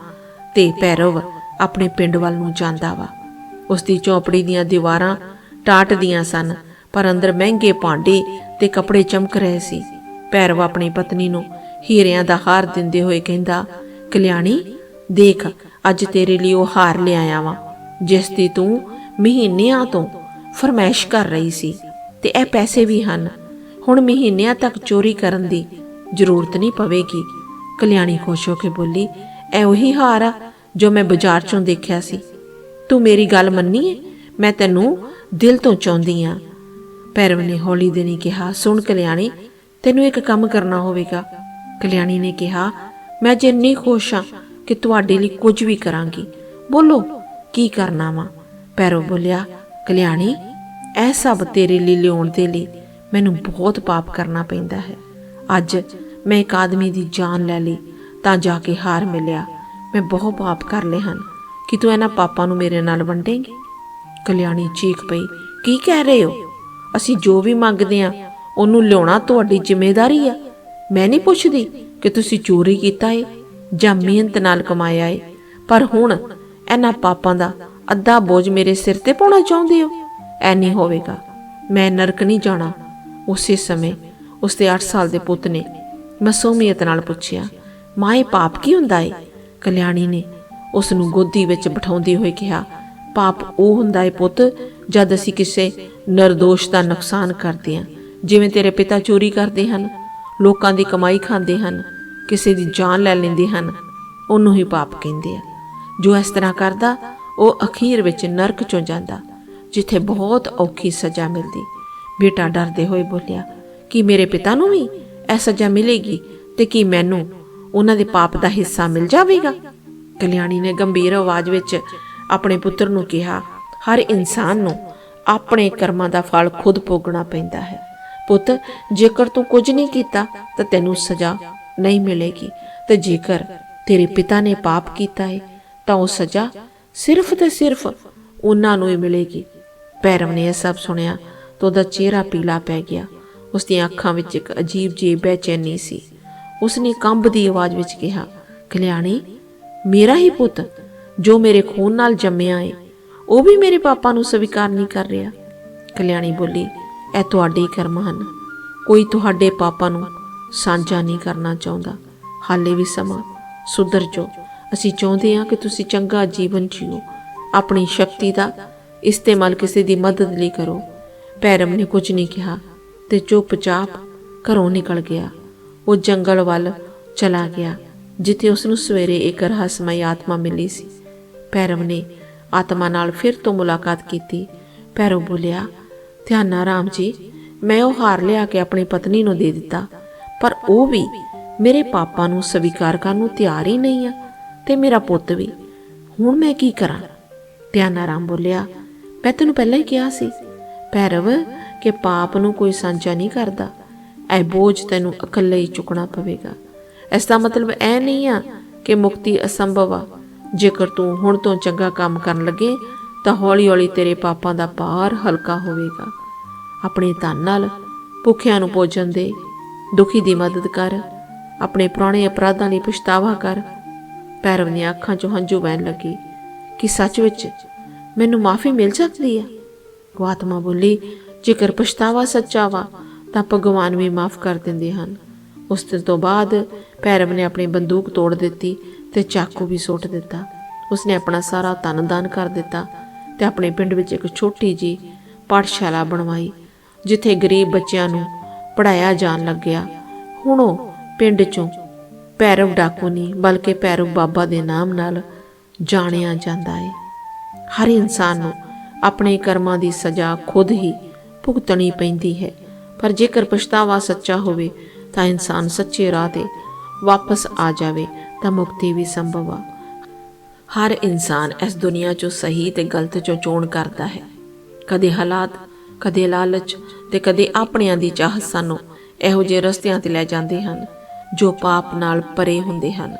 ਤੇ ਭੈਰਵ ਆਪਣੇ ਪਿੰਡ ਵੱਲ ਨੂੰ ਜਾਂਦਾ ਵਾ। ਉਸ ਦੀ ਚੌਪੜੀ ਦੀਆਂ ਦੀਵਾਰਾਂ ਟਾਟ ਦੀਆਂ ਸਨ, ਪਰ ਅੰਦਰ ਮਹਿੰਗੇ ਭਾਂਡੇ ਤੇ ਕੱਪੜੇ ਚਮਕ ਰਹੇ ਸੀ। ਭੈਰਵ ਆਪਣੀ ਪਤਨੀ ਨੂੰ ਹੀਰਿਆਂ ਦਾ ਹਾਰ ਦਿੰਦੇ ਹੋਏ ਕਹਿੰਦਾ, ਕਲਿਆਣੀ, ਦੇਖ, ਅੱਜ ਤੇਰੇ ਲਈ ਉਹ ਹਾਰ ਲਿਆਇਆ ਵਾਂ। ਜਿਸ ਦੀ ਤੂੰ ਮਹੀਨਿਆਂ ਤੋਂ ਫਰਮਾਇਸ਼ ਕਰ ਰਹੀ ਸੀ ਤੇ ਇਹ ਪੈਸੇ ਵੀ ਹਨ। ਹੁਣ ਮਹੀਨਿਆਂ ਤੱਕ ਚੋਰੀ ਕਰਨ ਦੀ ਜ਼ਰੂਰਤ ਨਹੀਂ ਪਵੇਗੀ। ਕਲਿਆਣੀ ਖੁਸ਼ ਹੋ ਕੇ ਬੋਲੀ, ਇਹ ਉਹੀ ਹਾਰ ਆ ਜੋ ਮੈਂ ਬਾਜ਼ਾਰ ਚੋਂ ਦੇਖਿਆ ਸੀ। ਤੂੰ ਮੇਰੀ ਗੱਲ ਮੰਨੀ ਏ? ਮੈਂ ਤੈਨੂੰ ਦਿਲ ਤੋਂ ਚਾਹੁੰਦੀ ਆ। ਪੈਰਵ ਨੇ ਹੌਲੀ ਦੇਣੀ ਕਿਹਾ, ਸੁਣ ਕਲਿਆਣੀ, ਤੈਨੂੰ ਇੱਕ ਕੰਮ ਕਰਨਾ ਹੋਵੇਗਾ। ਕਲਿਆਣੀ ਨੇ ਕਿਹਾ, ਮੈਂ ਜਿੰਨੀ ਖੁਸ਼ ਹਾਂ ਕਿ ਤੁਹਾਡੇ ਲਈ ਕੁਝ ਵੀ ਕਰਾਂਗੀ। ਬੋਲੋ ਕੀ ਕਰਨਾ ਵਾ? ਪੈਰੋ ਬੋਲਿਆ, ਕਲਿਆਣੀ, ਇਹ ਸਭ ਤੇਰੇ ਲਈ ਲਿਆਉਣ ਦੇ ਲਈ ਮੈਨੂੰ ਬਹੁਤ ਪਾਪ ਕਰਨਾ ਪੈਂਦਾ ਹੈ। ਅੱਜ ਮੈਂ ਇੱਕ ਆਦਮੀ ਦੀ ਜਾਨ ਲੈ ਲਈ, ਤਾਂ ਜਾ ਕੇ ਹਾਰ ਮਿਲਿਆ। ਮੈਂ ਬਹੁਤ ਪਾਪ ਕਰ ਲਏ ਹਨ। ਕਿ ਤੂੰ ਇਹਨਾਂ ਪਾਪਾਂ ਨੂੰ ਮੇਰੇ ਨਾਲ ਵੰਡੇਂਗੀ? ਕਲਿਆਣੀ ਚੀਖ ਪਈ, ਕੀ ਕਹਿ ਰਹੇ ਹੋ? ਅਸੀਂ ਜੋ ਵੀ ਮੰਗਦੇ ਆ ਉਹਨੂੰ ਲਿਆਉਣਾ ਤੁਹਾਡੀ ਜ਼ਿੰਮੇਵਾਰੀ ਆ। ਮੈਂ ਨਹੀਂ ਪੁੱਛਦੀ ਕਿ ਤੁਸੀਂ ਚੋਰੀ ਕੀਤਾ ਏ ਜਾਂ ਮਿਹਨਤ ਨਾਲ ਕਮਾਇਆ ਏ, ਪਰ ਹੁਣ ਇਹਨਾਂ ਪਾਪਾਂ ਦਾ ਅੱਧਾ ਬੋਝ ਮੇਰੇ ਸਿਰ ਤੇ ਪਾਉਣਾ ਚਾਹੁੰਦੇ ਹੋ? ਐ ਨਹੀਂ ਹੋਵੇਗਾ। ਮੈਂ ਨਰਕ ਨਹੀਂ ਜਾਣਾ। ਉਸੇ ਸਮੇਂ ਉਸਦੇ 8 ਸਾਲ ਦੇ ਪੁੱਤ ਨੇ ਮਾਸੂਮੀਅਤ ਨਾਲ ਪੁੱਛਿਆ, ਮਾਂ, ਇਹ ਪਾਪ ਕੀ ਹੁੰਦਾ ਏ? ਕਲਿਆਣੀ ਨੇ ਉਸ ਨੂੰ ਗੋਦੀ ਵਿੱਚ ਬਿਠਾਉਂਦੇ ਹੋਏ ਕਿਹਾ, ਪਾਪ ਉਹ ਹੁੰਦਾ ਏ ਪੁੱਤ ਜਦ ਅਸੀਂ ਕਿਸੇ ਨਿਰਦੋਸ਼ ਦਾ ਨੁਕਸਾਨ ਕਰਦੇ ਹਾਂ। ਜਿਵੇਂ ਤੇਰੇ ਪਿਤਾ ਚੋਰੀ ਕਰਦੇ ਹਨ, ਲੋਕਾਂ ਦੀ ਕਮਾਈ ਖਾਂਦੇ ਹਨ, ਕਿਸੇ ਦੀ ਜਾਨ ਲੈ ਲੈਂਦੇ ਹਨ, ਉਹਨੂੰ ਹੀ ਪਾਪ ਕਹਿੰਦੇ ਆ। ਜੋ ਇਸ ਤਰ੍ਹਾਂ ਕਰਦਾ, ਉਹ ਅਖੀਰ ਵਿੱਚ ਨਰਕ ਚੋਂ ਜਾਂਦਾ, ਜਿੱਥੇ ਬਹੁਤ ਔਖੀ ਸਜ਼ਾ ਮਿਲਦੀ। ਬੇਟਾ ਡਰਦੇ ਹੋਏ ਬੋਲਿਆ, ਕਿ ਮੇਰੇ ਪਿਤਾ ਨੂੰ ਵੀ ਇਹ ਸਜ਼ਾ ਮਿਲੇਗੀ ਤੇ ਕੀ ਮੈਨੂੰ ਉਹਨਾਂ ਦੇ ਪਾਪ ਦਾ ਹਿੱਸਾ ਮਿਲ ਜਾਵੇਗਾ? ਕਲਿਆਣੀ ਨੇ ਗੰਭੀਰ ਆਵਾਜ਼ ਵਿੱਚ ਆਪਣੇ ਪੁੱਤਰ ਨੂੰ ਕਿਹਾ, ਹਰ ਇਨਸਾਨ ਨੂੰ ਆਪਣੇ ਕਰਮਾਂ ਦਾ ਫਲ ਖੁਦ ਭੋਗਣਾ ਪੈਂਦਾ ਹੈ। ਪੁੱਤ, ਜੇਕਰ ਤੂੰ ਕੁਝ ਨਹੀਂ ਕੀਤਾ, ਤਾਂ ਤੈਨੂੰ ਸਜ਼ਾ ਨਹੀਂ ਮਿਲੇਗੀ। ਤੇ ਜੇਕਰ ਤੇਰੇ ਪਿਤਾ ਨੇ ਪਾਪ ਕੀਤਾ ਹੈ ਤਾਂ ਉਹ ਸਜ਼ਾ ਸਿਰਫ ਤੇ ਸਿਰਫ ਉਹਨਾਂ ਨੂੰ ਹੀ ਮਿਲੇਗੀ। ਭੈਰਵ ਨੇ ਇਹ ਸਭ ਸੁਣਿਆ ਤਾਂ ਉਹਦਾ ਚਿਹਰਾ ਪੀਲਾ ਪੈ ਗਿਆ। ਉਸ ਦੀਆਂ ਅੱਖਾਂ ਵਿੱਚ ਇੱਕ ਅਜੀਬ ਜਿਹੀ ਬੇਚੈਨੀ ਸੀ। ਉਸਨੇ ਕੰਬਦੀ ਆਵਾਜ਼ ਵਿੱਚ ਕਿਹਾ, ਕਲਿਆਣੀ, ਮੇਰਾ ਹੀ ਪੁੱਤ, ਜੋ ਮੇਰੇ ਖੂਨ ਨਾਲ ਜੰਮਿਆ ਏ, ਉਹ ਵੀ ਮੇਰੇ ਪਾਪਾ ਨੂੰ ਸਵੀਕਾਰ ਨਹੀਂ ਕਰ ਰਿਹਾ। ਕਲਿਆਣੀ ਬੋਲੀ, ਇਹ ਤੁਹਾਡੇ ਕਰਮ ਹਨ। ਕੋਈ ਤੁਹਾਡੇ ਪਾਪਾ ਨੂੰ ਸਾਂਝਾ ਨਹੀਂ ਕਰਨਾ ਚਾਹੁੰਦਾ। ਹਾਲੇ ਵੀ ਸਮਾਂ ਸੁਧਰ ਜੋ ਅਸੀਂ ਚਾਹੁੰਦੇ ਹਾਂ ਕਿ ਤੁਸੀਂ ਚੰਗਾ ਜੀਵਨ ਜੀਓ। ਆਪਣੀ ਸ਼ਕਤੀ ਦਾ ਇਸਤੇਮਾਲ ਕਿਸੇ ਦੀ ਮਦਦ ਲਈ ਕਰੋ। ਭੈਰਮ ਨੇ ਕੁਝ ਨਹੀਂ ਕਿਹਾ ਤੇ ਚੁੱਪਚਾਪ ਘਰੋਂ ਨਿਕਲ ਗਿਆ, ਉਹ ਜੰਗਲ ਵੱਲ ਚਲਾ ਗਿਆ, ਜਿੱਥੇ ਉਸ ਨੂੰ ਸਵੇਰੇ ਇੱਕ ਰਹੱਸਮਈ ਆਤਮਾ ਮਿਲੀ ਸੀ। ਭੈਰਵ ਨੇ ਆਤਮਾ ਨਾਲ ਫਿਰ ਤੋਂ ਮੁਲਾਕਾਤ ਕੀਤੀ। ਭੈਰਵ ਬੋਲਿਆ, ਧਿਆਨਾ ਰਾਮ ਜੀ, ਮੈਂ ਉਹ ਹਾਰ ਲਿਆ ਕੇ ਆਪਣੀ ਪਤਨੀ ਨੂੰ ਦੇ ਦਿੱਤਾ, ਪਰ ਉਹ ਵੀ ਮੇਰੇ ਪਾਪਾ ਨੂੰ ਸਵੀਕਾਰ ਕਰਨ ਨੂੰ ਤਿਆਰ ਹੀ ਨਹੀਂ ਆ। ਤੇ ਮੇਰਾ ਪੁੱਤ ਵੀ। ਹੁਣ ਮੈਂ ਕੀ ਕਰਾਂ? ਧਿਆਨਾ ਰਾਮ ਬੋਲਿਆ, ਮੈਂ ਤੈਨੂੰ ਪਹਿਲਾਂ ਹੀ ਕਿਹਾ ਸੀ, ਭੈਰਵ, ਕਿ ਪਾਪ ਨੂੰ ਕੋਈ ਸਾਂਝਾ ਨਹੀਂ ਕਰਦਾ। ਇਹ ਬੋਝ ਤੈਨੂੰ ਇਕੱਲੇ ਹੀ ਚੁੱਕਣਾ ਪਵੇਗਾ। ਇਸ ਦਾ ਮਤਲਬ ਇਹ ਨਹੀਂ ਆ ਕਿ ਮੁਕਤੀ ਅਸੰਭਵ ਆ। ਜੇਕਰ ਤੂੰ ਹੁਣ ਤੋਂ ਚੰਗਾ ਕੰਮ ਕਰਨ ਲੱਗੇ, ਤਾਂ ਹੌਲੀ-ਹੌਲੀ ਤੇਰੇ ਪਾਪਾਂ ਦਾ ਭਾਰ ਹਲਕਾ ਹੋਵੇਗਾ। ਆਪਣੇ ਧਨ ਨਾਲ ਭੁੱਖਿਆਂ ਨੂੰ ਭੋਜਨ ਦੇ, ਦੁਖੀ ਦੀ ਮਦਦ ਕਰ। ਆਪਣੇ ਪੁਰਾਣੇ ਅਪਰਾਧਾਂ ਲਈ ਪਛਤਾਵਾ ਕਰ। ਭੈਰਵ ਦੀਆਂ ਅੱਖਾਂ 'ਚੋਂ ਹੰਝੂ ਵਹਿਣ ਲੱਗੇ ਕਿ ਸੱਚ ਵਿੱਚ ਮੈਨੂੰ ਮਾਫੀ ਮਿਲ ਸਕਦੀ ਹੈ? ਉਹ ਆਤਮਾ ਬੋਲੀ, ਜੇਕਰ ਪਛਤਾਵਾ ਸੱਚਾ ਵਾ ਤਾਂ ਭਗਵਾਨ ਵੀ ਮਾਫ ਕਰ ਦਿੰਦੇ ਹਨ। ਉਸ ਦਿਨ ਤੋਂ ਬਾਅਦ ਭੈਰਵ ਨੇ ਆਪਣੀ ਬੰਦੂਕ ਤੋੜ ਦਿੱਤੀ ਤੇ ਚਾਕੂ ਵੀ ਸੁੱਟ ਦਿੱਤਾ। ਉਸਨੇ ਆਪਣਾ ਸਾਰਾ ਧਨ ਦਾਨ ਕਰ ਦਿੱਤਾ ਤੇ ਆਪਣੇ ਪਿੰਡ ਵਿੱਚ ਇੱਕ ਛੋਟੀ ਜੀ ਪਾਠਸ਼ਾਲਾ ਬਣਵਾਈ, ਜਿੱਥੇ ਗਰੀਬ ਬੱਚਿਆਂ ਨੂੰ ਪੜਾਇਆ ਜਾਣ ਲੱਗਿਆ। ਹੁਣ ਉਹ ਪਿੰਡ ਚੋਂ ਭੈਰਵ ਡਾਕੂ ਨਹੀਂ ਬਲਕਿ ਭੈਰਵ ਬਾਬਾ ਦੇ ਨਾਮ ਨਾਲ ਜਾਣਿਆ ਜਾਂਦਾ ਹੈ ਹਰ ਇਨਸਾਨ ਨੂੰ ਆਪਣੇ ਕਰਮਾਂ ਦੀ ਸਜ਼ਾ ਖੁਦ ਹੀ ਭੁਗਤਣੀ ਪੈਂਦੀ ਹੈ। ਪਰ ਜੇਕਰ ਪਛਤਾਵਾ ਸੱਚਾ ਹੋਵੇ, ਤਾਂ ਇਨਸਾਨ ਸੱਚੇ ਰਾਹ ਤੇ ਵਾਪਸ ਆ ਜਾਵੇ, ਤਾਂ ਮੁਕਤੀ ਵੀ ਸੰਭਵ ਆ। ਹਰ ਇਨਸਾਨ ਇਸ ਦੁਨੀਆ 'ਚੋਂ ਸਹੀ ਤੇ ਗਲਤ 'ਚੋਂ ਚੋਣ ਕਰਦਾ ਹੈ। ਕਦੇ ਹਾਲਾਤ, ਕਦੇ ਲਾਲਚ ਤੇ ਕਦੇ ਆਪਣਿਆਂ ਦੀ ਚਾਹਤ ਸਾਨੂੰ ਇਹੋ ਜਿਹੇ ਰਸਤਿਆਂ ਤੇ ਲੈ ਜਾਂਦੇ ਹਨ ਜੋ ਪਾਪ ਨਾਲ ਪਰੇ ਹੁੰਦੇ ਹਨ।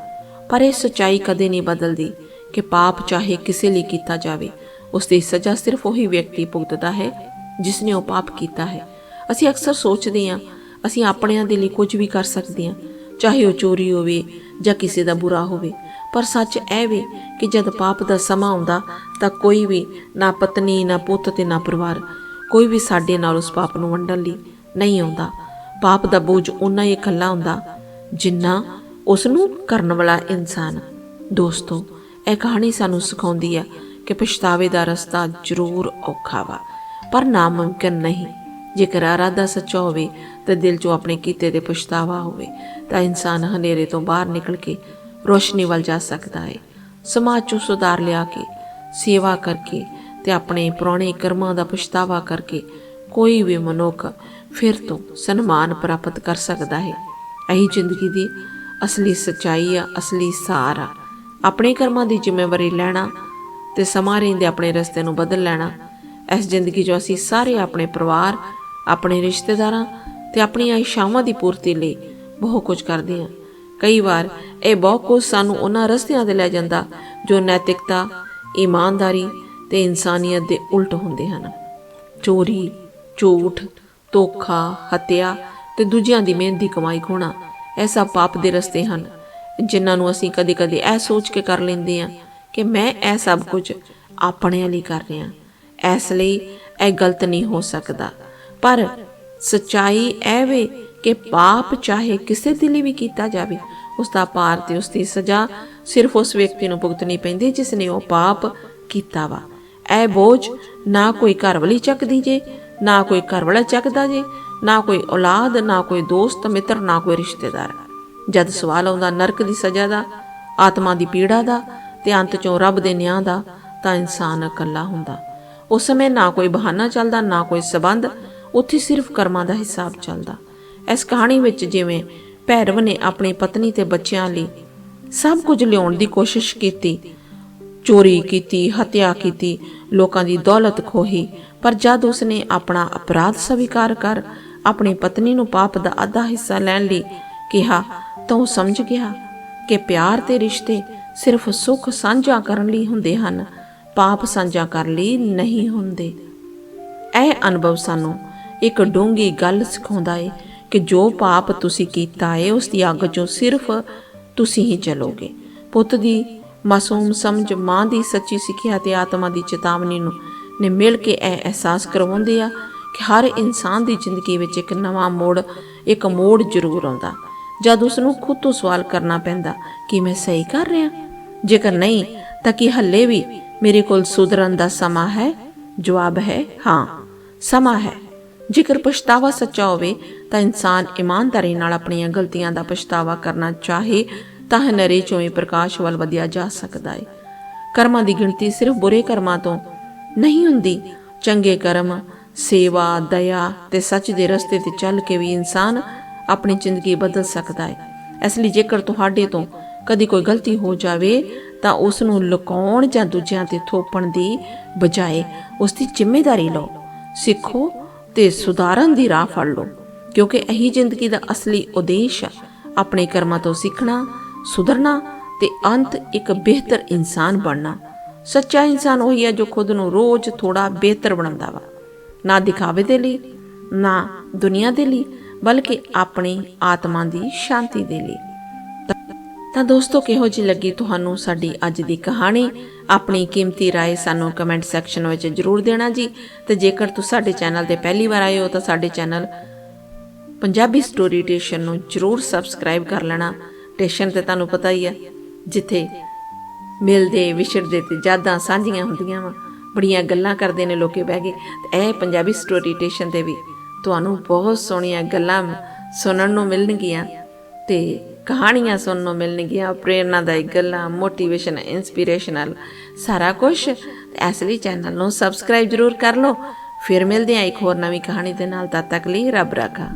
ਪਰ ਇਹ ਸਚਾਈ ਕਦੇ ਨਹੀਂ ਬਦਲਦੀ ਕਿ ਪਾਪ ਚਾਹੇ ਕਿਸੇ ਲਈ ਕੀਤਾ ਜਾਵੇ, ਉਸ ਦੀ ਸਜ਼ਾ ਸਿਰਫ ਉਹੀ ਵਿਅਕਤੀ ਭੁਗਤਦਾ ਹੈ ਜਿਸ ਨੇ ਉਹ ਪਾਪ ਕੀਤਾ ਹੈ। ਅਸੀਂ ਅਕਸਰ ਸੋਚਦੇ ਹਾਂ, ਅਸੀਂ ਆਪਣਿਆਂ ਦੇ ਲਈ ਕੁਝ ਵੀ ਕਰ ਸਕਦੇ ਹਾਂ, ਚਾਹੇ ਉਹ ਚੋਰੀ ਹੋਵੇ ਜਾਂ ਕਿਸੇ ਦਾ ਬੁਰਾ ਹੋਵੇ। ਪਰ ਸੱਚ ਇਹ ਵੀ ਕਿ ਜਦ ਪਾਪ ਦਾ ਸਮਾਂ ਆਉਂਦਾ ਤਾਂ ਕੋਈ ਵੀ ਨਾ ਪਤਨੀ, ਨਾ ਪੁੱਤ ਤੇ ਨਾ ਪਰਿਵਾਰ, ਕੋਈ ਵੀ ਸਾਡੇ ਨਾਲ ਉਸ ਪਾਪ ਨੂੰ ਵੰਡਣ ਲਈ ਨਹੀਂ ਆਉਂਦਾ। ਪਾਪ ਦਾ ਬੋਝ ਉਨਾ ਹੀ ਇਕੱਲਾ ਹੁੰਦਾ ਜਿੰਨਾ ਉਸ ਨੂੰ ਕਰਨ ਵਾਲਾ ਇਨਸਾਨ। ਦੋਸਤੋ, ਇਹ ਕਹਾਣੀ ਸਾਨੂੰ ਸਿਖਾਉਂਦੀ ਹੈ ਕਿ ਪਛਤਾਵੇ ਦਾ ਰਸਤਾ ਜ਼ਰੂਰ ਔਖਾ ਵਾ, ਪਰ ਨਾਮੁਮਕਿਨ ਨਹੀਂ। ਜੇਕਰ ਇਰਾਦਾ ਸੱਚਾ ਹੋਵੇ ਤੇ ਦਿਲ 'ਚੋਂ ਆਪਣੇ ਕੀਤੇ ਦੇ ਪਛਤਾਵਾ ਹੋਵੇ, ਤਾਂ ਇਨਸਾਨ ਹਨੇਰੇ ਤੋਂ ਬਾਹਰ ਨਿਕਲ ਕੇ ਰੋਸ਼ਨੀ ਵੱਲ ਜਾ ਸਕਦਾ ਹੈ ਸਮਾਜ 'ਚੋਂ ਸੁਧਾਰ ਲਿਆ ਕੇ, ਸੇਵਾ ਕਰਕੇ ਤੇ ਆਪਣੇ ਪੁਰਾਣੇ ਕਰਮਾਂ ਦਾ ਪਛਤਾਵਾ ਕਰਕੇ ਕੋਈ ਵੀ ਮਨੁੱਖ ਫਿਰ ਤੋਂ ਸਨਮਾਨ ਪ੍ਰਾਪਤ ਕਰ ਸਕਦਾ ਹੈ ਇਹੀ ਜ਼ਿੰਦਗੀ ਦੀ ਅਸਲੀ ਸਚਾਈ ਆ, ਅਸਲੀ ਸਾਰ ਆ। ਆਪਣੇ ਕਰਮਾਂ ਦੀ ਜ਼ਿੰਮੇਵਾਰੀ ਲੈਣਾ ਤੇ ਸਮਾਂ ਰਹਿੰਦੇ ਆਪਣੇ ਰਸਤੇ ਨੂੰ ਬਦਲ ਲੈਣਾ। ਇਸ ਜ਼ਿੰਦਗੀ 'ਚ ਅਸੀਂ ਸਾਰੇ ਆਪਣੇ ਪਰਿਵਾਰ, ਆਪਣੇ ਰਿਸ਼ਤੇਦਾਰਾਂ ਤੇ ਆਪਣੀਆਂ ਇਸ਼ਾਵਾਂ ਦੀ ਪੂਰਤੀ ਲਈ ਬਹੁਤ ਕੁਝ ਕਰਦੇ ਹਾਂ। ਕਈ ਵਾਰ ਇਹ ਬਹੁਤ ਕੁਝ ਸਾਨੂੰ ਉਹਨਾਂ ਰਸਤਿਆਂ ਤੇ ਲੈ ਜਾਂਦਾ ਜੋ ਨੈਤਿਕਤਾ, ਇਮਾਨਦਾਰੀ ਤੇ ਇਨਸਾਨੀਅਤ ਦੇ ਉਲਟ ਹੁੰਦੇ ਹਨ। ਚੋਰੀ, ਝੂਠ, ਧੋਖਾ, ਹੱਤਿਆ ਤੇ ਦੂਜਿਆਂ ਦੀ ਮਿਹਨਤ ਦੀ ਕਮਾਈ ਖੋਣਾ, ਇਹ ਸਭ ਪਾਪ ਦੇ ਰਸਤੇ ਹਨ, ਜਿਨ੍ਹਾਂ ਨੂੰ ਅਸੀਂ ਕਦੇ-ਕਦੇ ਇਹ ਸੋਚ ਕੇ ਕਰ ਲੈਂਦੇ ਹਾਂ ਕਿ ਮੈਂ ਇਹ ਸਭ ਕੁਝ ਆਪਣੇ ਲਈ ਕਰ ਰਿਹਾ ਇਸ ਲਈ ਇਹ ਗਲਤ ਨਹੀਂ ਹੋ ਸਕਦਾ। ਪਰ ਸਚਾਈ ਇਹ ਵੇ ਕਿ ਪਾਪ ਚਾਹੇ ਕਿਸੇ ਦੇ ਲਈ ਵੀ ਕੀਤਾ ਜਾਵੇ, ਉਸ ਦਾ ਪਾਰ ਤੇ ਉਸ ਦੀ ਸਜ਼ਾ ਸਿਰਫ ਉਸ ਵਿਅਕਤੀ ਨੂੰ ਭੁਗਤਣੀ ਪੈਂਦੀ ਜਿਸ ਨੇ ਉਹ ਪਾਪ ਕੀਤਾ ਵਾ। ਇਹ ਬੋਝ ਨਾ ਕੋਈ ਘਰ ਵਾਲੀ ਚੱਕਦੀ ਜੇ, ਨਾ ਕੋਈ ਘਰ ਵਾਲਾ ਚੱਕਦਾ ਜੇ ਨਾ ਕੋਈ ਔਲਾਦ, ਨਾ ਕੋਈ ਦੋਸਤ, ਮਿੱਤਰ, ਨਾ ਕੋਈ ਰਿਸ਼ਤੇਦਾਰ। ਜਦ ਸਵਾਲ ਆਉਂਦਾ ਨਰਕ ਦੀ ਸਜ਼ਾ ਦਾ, ਆਤਮਾ ਦੀ ਪੀੜਾ ਦਾ ਤੇ ਅੰਤ ਚੋਂ ਰੱਬ ਦੇ ਨਿਆਂ ਦਾ, ਤਾਂ ਇਨਸਾਨ ਇਕੱਲਾ ਹੁੰਦਾ। ਉਸ ਸਮੇਂ ਨਾ ਕੋਈ ਬਹਾਨਾ ਚੱਲਦਾ, ਨਾ ਕੋਈ ਸਬੰਧ, ਉੱਥੇ ਸਿਰਫ ਕਰਮਾਂ ਦਾ ਹਿਸਾਬ ਚੱਲਦਾ। ਇਸ ਕਹਾਣੀ ਵਿੱਚ ਜਿਵੇਂ ਭੈਰਵ ਨੇ ਆਪਣੀ ਪਤਨੀ ਤੇ ਬੱਚਿਆਂ ਲਈ ਸਭ ਕੁਝ ਲਿਆਉਣ ਦੀ ਕੋਸ਼ਿਸ਼ ਕੀਤੀ। ਚੋਰੀ ਕੀਤੀ, ਹੱਤਿਆ ਕੀਤੀ, ਲੋਕਾਂ ਦੀ ਦੌਲਤ ਖੋਹੀ, ਪਰ ਜਦ ਉਸਨੇ ਆਪਣਾ ਅਪਰਾਧ ਸਵੀਕਾਰ ਕਰ ਆਪਣੀ ਪਤਨੀ ਨੂੰ ਪਾਪ ਦਾ ਅੱਧਾ ਹਿੱਸਾ ਲੈਣ ਲਈ ਕਿਹਾ, ਤਾਂ ਉਹ ਸਮਝ ਗਿਆ ਕਿ ਪਿਆਰ ਤੇ ਰਿਸ਼ਤੇ ਸਿਰਫ ਸੁੱਖ ਸਾਂਝਾ ਕਰਨ ਲਈ ਹੁੰਦੇ ਹਨ, ਪਾਪ ਸਾਂਝਾ ਕਰਨ ਲਈ ਨਹੀਂ ਹੁੰਦੇ। ਇਹ ਅਨੁਭਵ ਸਾਨੂੰ ਇੱਕ ਡੂੰਗੀ ਗੱਲ ਸਿਖਾਉਂਦਾ ਏ ਕਿ ਜੋ ਪਾਪ ਤੁਸੀਂ ਕੀਤਾ ਏ, ਉਸ ਦੀ ਅੱਗ ਚੋਂ ਸਿਰਫ ਤੁਸੀਂ ਹੀ ਚਲੋਗੇ। ਪੁੱਤ ਦੀ ਮਾਸੂਮ ਸਮਝ, ਮਾਂ ਦੀ ਸੱਚੀ ਸਿੱਖਿਆ ਤੇ ਆਤਮਾ ਦੀ ਚੇਤਾਵਨੀ ਨੂੰ ਨੇ ਮਿਲ ਕੇ ਇਹ ਅਹਿਸਾਸ ਕਰਵਾਉਂਦੇ ਆ ਕਿ ਹਰ ਇਨਸਾਨ ਦੀ ਜ਼ਿੰਦਗੀ ਵਿੱਚ ਇੱਕ ਨਵਾਂ ਮੋੜ, ਇੱਕ ਮੋੜ ਜ਼ਰੂਰ ਆਉਂਦਾ। ਜਦ ਉਸ ਨੂੰ ਖੁਦ ਤੋਂ ਸਵਾਲ ਕਰਨਾ ਪੈਂਦਾ, ਕਿ ਮੈਂ ਸਹੀ ਕਰ ਰਿਹਾ? ਜੇਕਰ ਨਹੀਂ, ਤਾਂ ਕੀ ਹੱਲੇ ਵੀ ਮੇਰੇ ਕੋਲ ਸੁਧਰਨ ਦਾ ਸਮਾਂ ਹੈ? ਜਵਾਬ ਹੈ, ਹਾਂ, ਸਮਾਂ ਹੈ। ਜੇਕਰ ਪਛਤਾਵਾ ਸੱਚਾ ਹੋਵੇ, ਤਾਂ ਇਨਸਾਨ ਇਮਾਨਦਾਰੀ ਨਾਲ ਆਪਣੀਆਂ ਗਲਤੀਆਂ ਦਾ ਪਛਤਾਵਾ ਕਰਨਾ ਚਾਹੇ, ਤਾਂ ਹਨੇਰੇ ਚੋਂ ਹੀ ਪ੍ਰਕਾਸ਼ ਵੱਲ ਵਧਿਆ ਜਾ ਸਕਦਾ ਹੈ ਕਰਮਾਂ ਦੀ ਗਿਣਤੀ ਸਿਰਫ ਬੁਰੇ ਕਰਮਾਂ ਤੋਂ ਨਹੀਂ ਹੁੰਦੀ, ਚੰਗੇ ਕਰਮ ਸੇਵਾ, ਦਇਆ ਤੇ ਸੱਚ ਦੇ ਰਸਤੇ ਤੇ ਚੱਲ ਕੇ ਵੀ ਇਨਸਾਨ ਆਪਣੀ ਜ਼ਿੰਦਗੀ ਬਦਲ ਸਕਦਾ ਹੈ। ਇਸ ਲਈ ਜੇਕਰ ਤੁਹਾਡੇ ਤੋਂ ਕਦੀ ਕੋਈ ਗਲਤੀ ਹੋ ਜਾਵੇ, ਤਾਂ ਉਸ ਨੂੰ ਲੁਕਾਉਣ ਜਾਂ ਦੂਜਿਆਂ ਤੇ ਥੋਪਣ ਦੀ ਬਜਾਏ ਉਸ ਦੀ ਜ਼ਿੰਮੇਵਾਰੀ ਲਓ। ਸਿੱਖੋ ਤੇ ਸੁਧਾਰਨ ਦੀ ਰਾਹ ਫੜ ਲਓ, ਕਿਉਂਕਿ ਇਹੀ ਜ਼ਿੰਦਗੀ ਦਾ ਅਸਲੀ ਉਦੇਸ਼ ਹੈ। ਆਪਣੇ ਕਰਮਾਂ ਤੋਂ ਸਿੱਖਣਾ, ਸੁਧਰਨਾ ਤੇ ਅੰਤ ਇੱਕ ਬਿਹਤਰ ਇਨਸਾਨ ਬਣਨਾ। ਸੱਚਾ ਇਨਸਾਨ ਉਹੀ ਹੈ ਜੋ ਖੁਦ ਨੂੰ ਰੋਜ਼ ਥੋੜਾ ਬਿਹਤਰ ਬਣਾਉਂਦਾ ਵਾ। ਨਾ ਦਿਖਾਵੇ ਦੇ ਲਈ ਨਾ ਦੁਨੀਆ ਦੇ ਲਈ ਬਲਕਿ ਆਪਣੀ ਆਤਮਾ ਦੀ ਸ਼ਾਂਤੀ ਦੇ ਲਈ ਤਾਂ ਦੋਸਤੋ ਕਿਹੋ ਜਿਹੀ ਲੱਗੀ ਤੁਹਾਨੂੰ ਸਾਡੀ ਅੱਜ ਦੀ ਕਹਾਣੀ ਆਪਣੀ ਕੀਮਤੀ رائے ਸਾਨੂੰ ਕਮੈਂਟ ਸੈਕਸ਼ਨ ਵਿੱਚ ਜਰੂਰ ਦੇਣਾ ਜੀ ਤੇ ਜੇਕਰ ਤੁਸੀਂ ਸਾਡੇ ਚੈਨਲ ਤੇ ਪਹਿਲੀ ਵਾਰ ਆਏ ਹੋ ਤਾਂ ਸਾਡੇ ਚੈਨਲ ਪੰਜਾਬੀ ਸਟੋਰੀ ਟੇਸ਼ਨ ਨੂੰ ਜਰੂਰ ਸਬਸਕ੍ਰਾਈਬ ਕਰ ਲੈਣਾ ਟੇਸ਼ਨ ਤੇ ਤੁਹਾਨੂੰ ਪਤਾ ਹੀ ਹੈ ਜਿੱਥੇ ਮਿਲਦੇ ਵਿਛੜਦੇ ਤੇ ਯਾਦਾਂ ਸਾਂਝੀਆਂ ਹੁੰਦੀਆਂ ਵਾ ਬੜੀਆਂ ਗੱਲਾਂ ਕਰਦੇ ਨੇ ਲੋਕੇ ਬਹਿ ਕੇ। ਤੇ ਇਹ ਪੰਜਾਬੀ ਸਟੋਰੀ ਟੇਸ਼ਨ ਤੇ ਵੀ ਤੁਹਾਨੂੰ ਬਹੁਤ ਸੋਹਣੀਆਂ ਗੱਲਾਂ ਸੁਣਨ ਨੂੰ ਮਿਲਣਗੀਆਂ ਤੇ ਕਹਾਣੀਆਂ ਸੁਣਨ ਨੂੰ ਮਿਲਣਗੀਆਂ ਪ੍ਰੇਰਨਾਦਾਇਕ ਗੱਲਾਂ ਮੋਟੀਵੇਸ਼ਨ ਇਨਸਪੀਰੇਸ਼ਨਲ ਸਾਰਾ ਕੁਝ ਇਸ ਲਈ ਚੈਨਲ ਨੂੰ ਸਬਸਕ੍ਰਾਈਬ ਜਰੂਰ ਕਰ ਲਓ। ਫਿਰ ਮਿਲਦੇ ਹਾਂ ਇੱਕ ਹੋਰ ਨਵੀਂ ਕਹਾਣੀ ਦੇ ਨਾਲ। ਤਦ ਤੱਕ ਲਈ ਰੱਬ ਰਾਖਾ।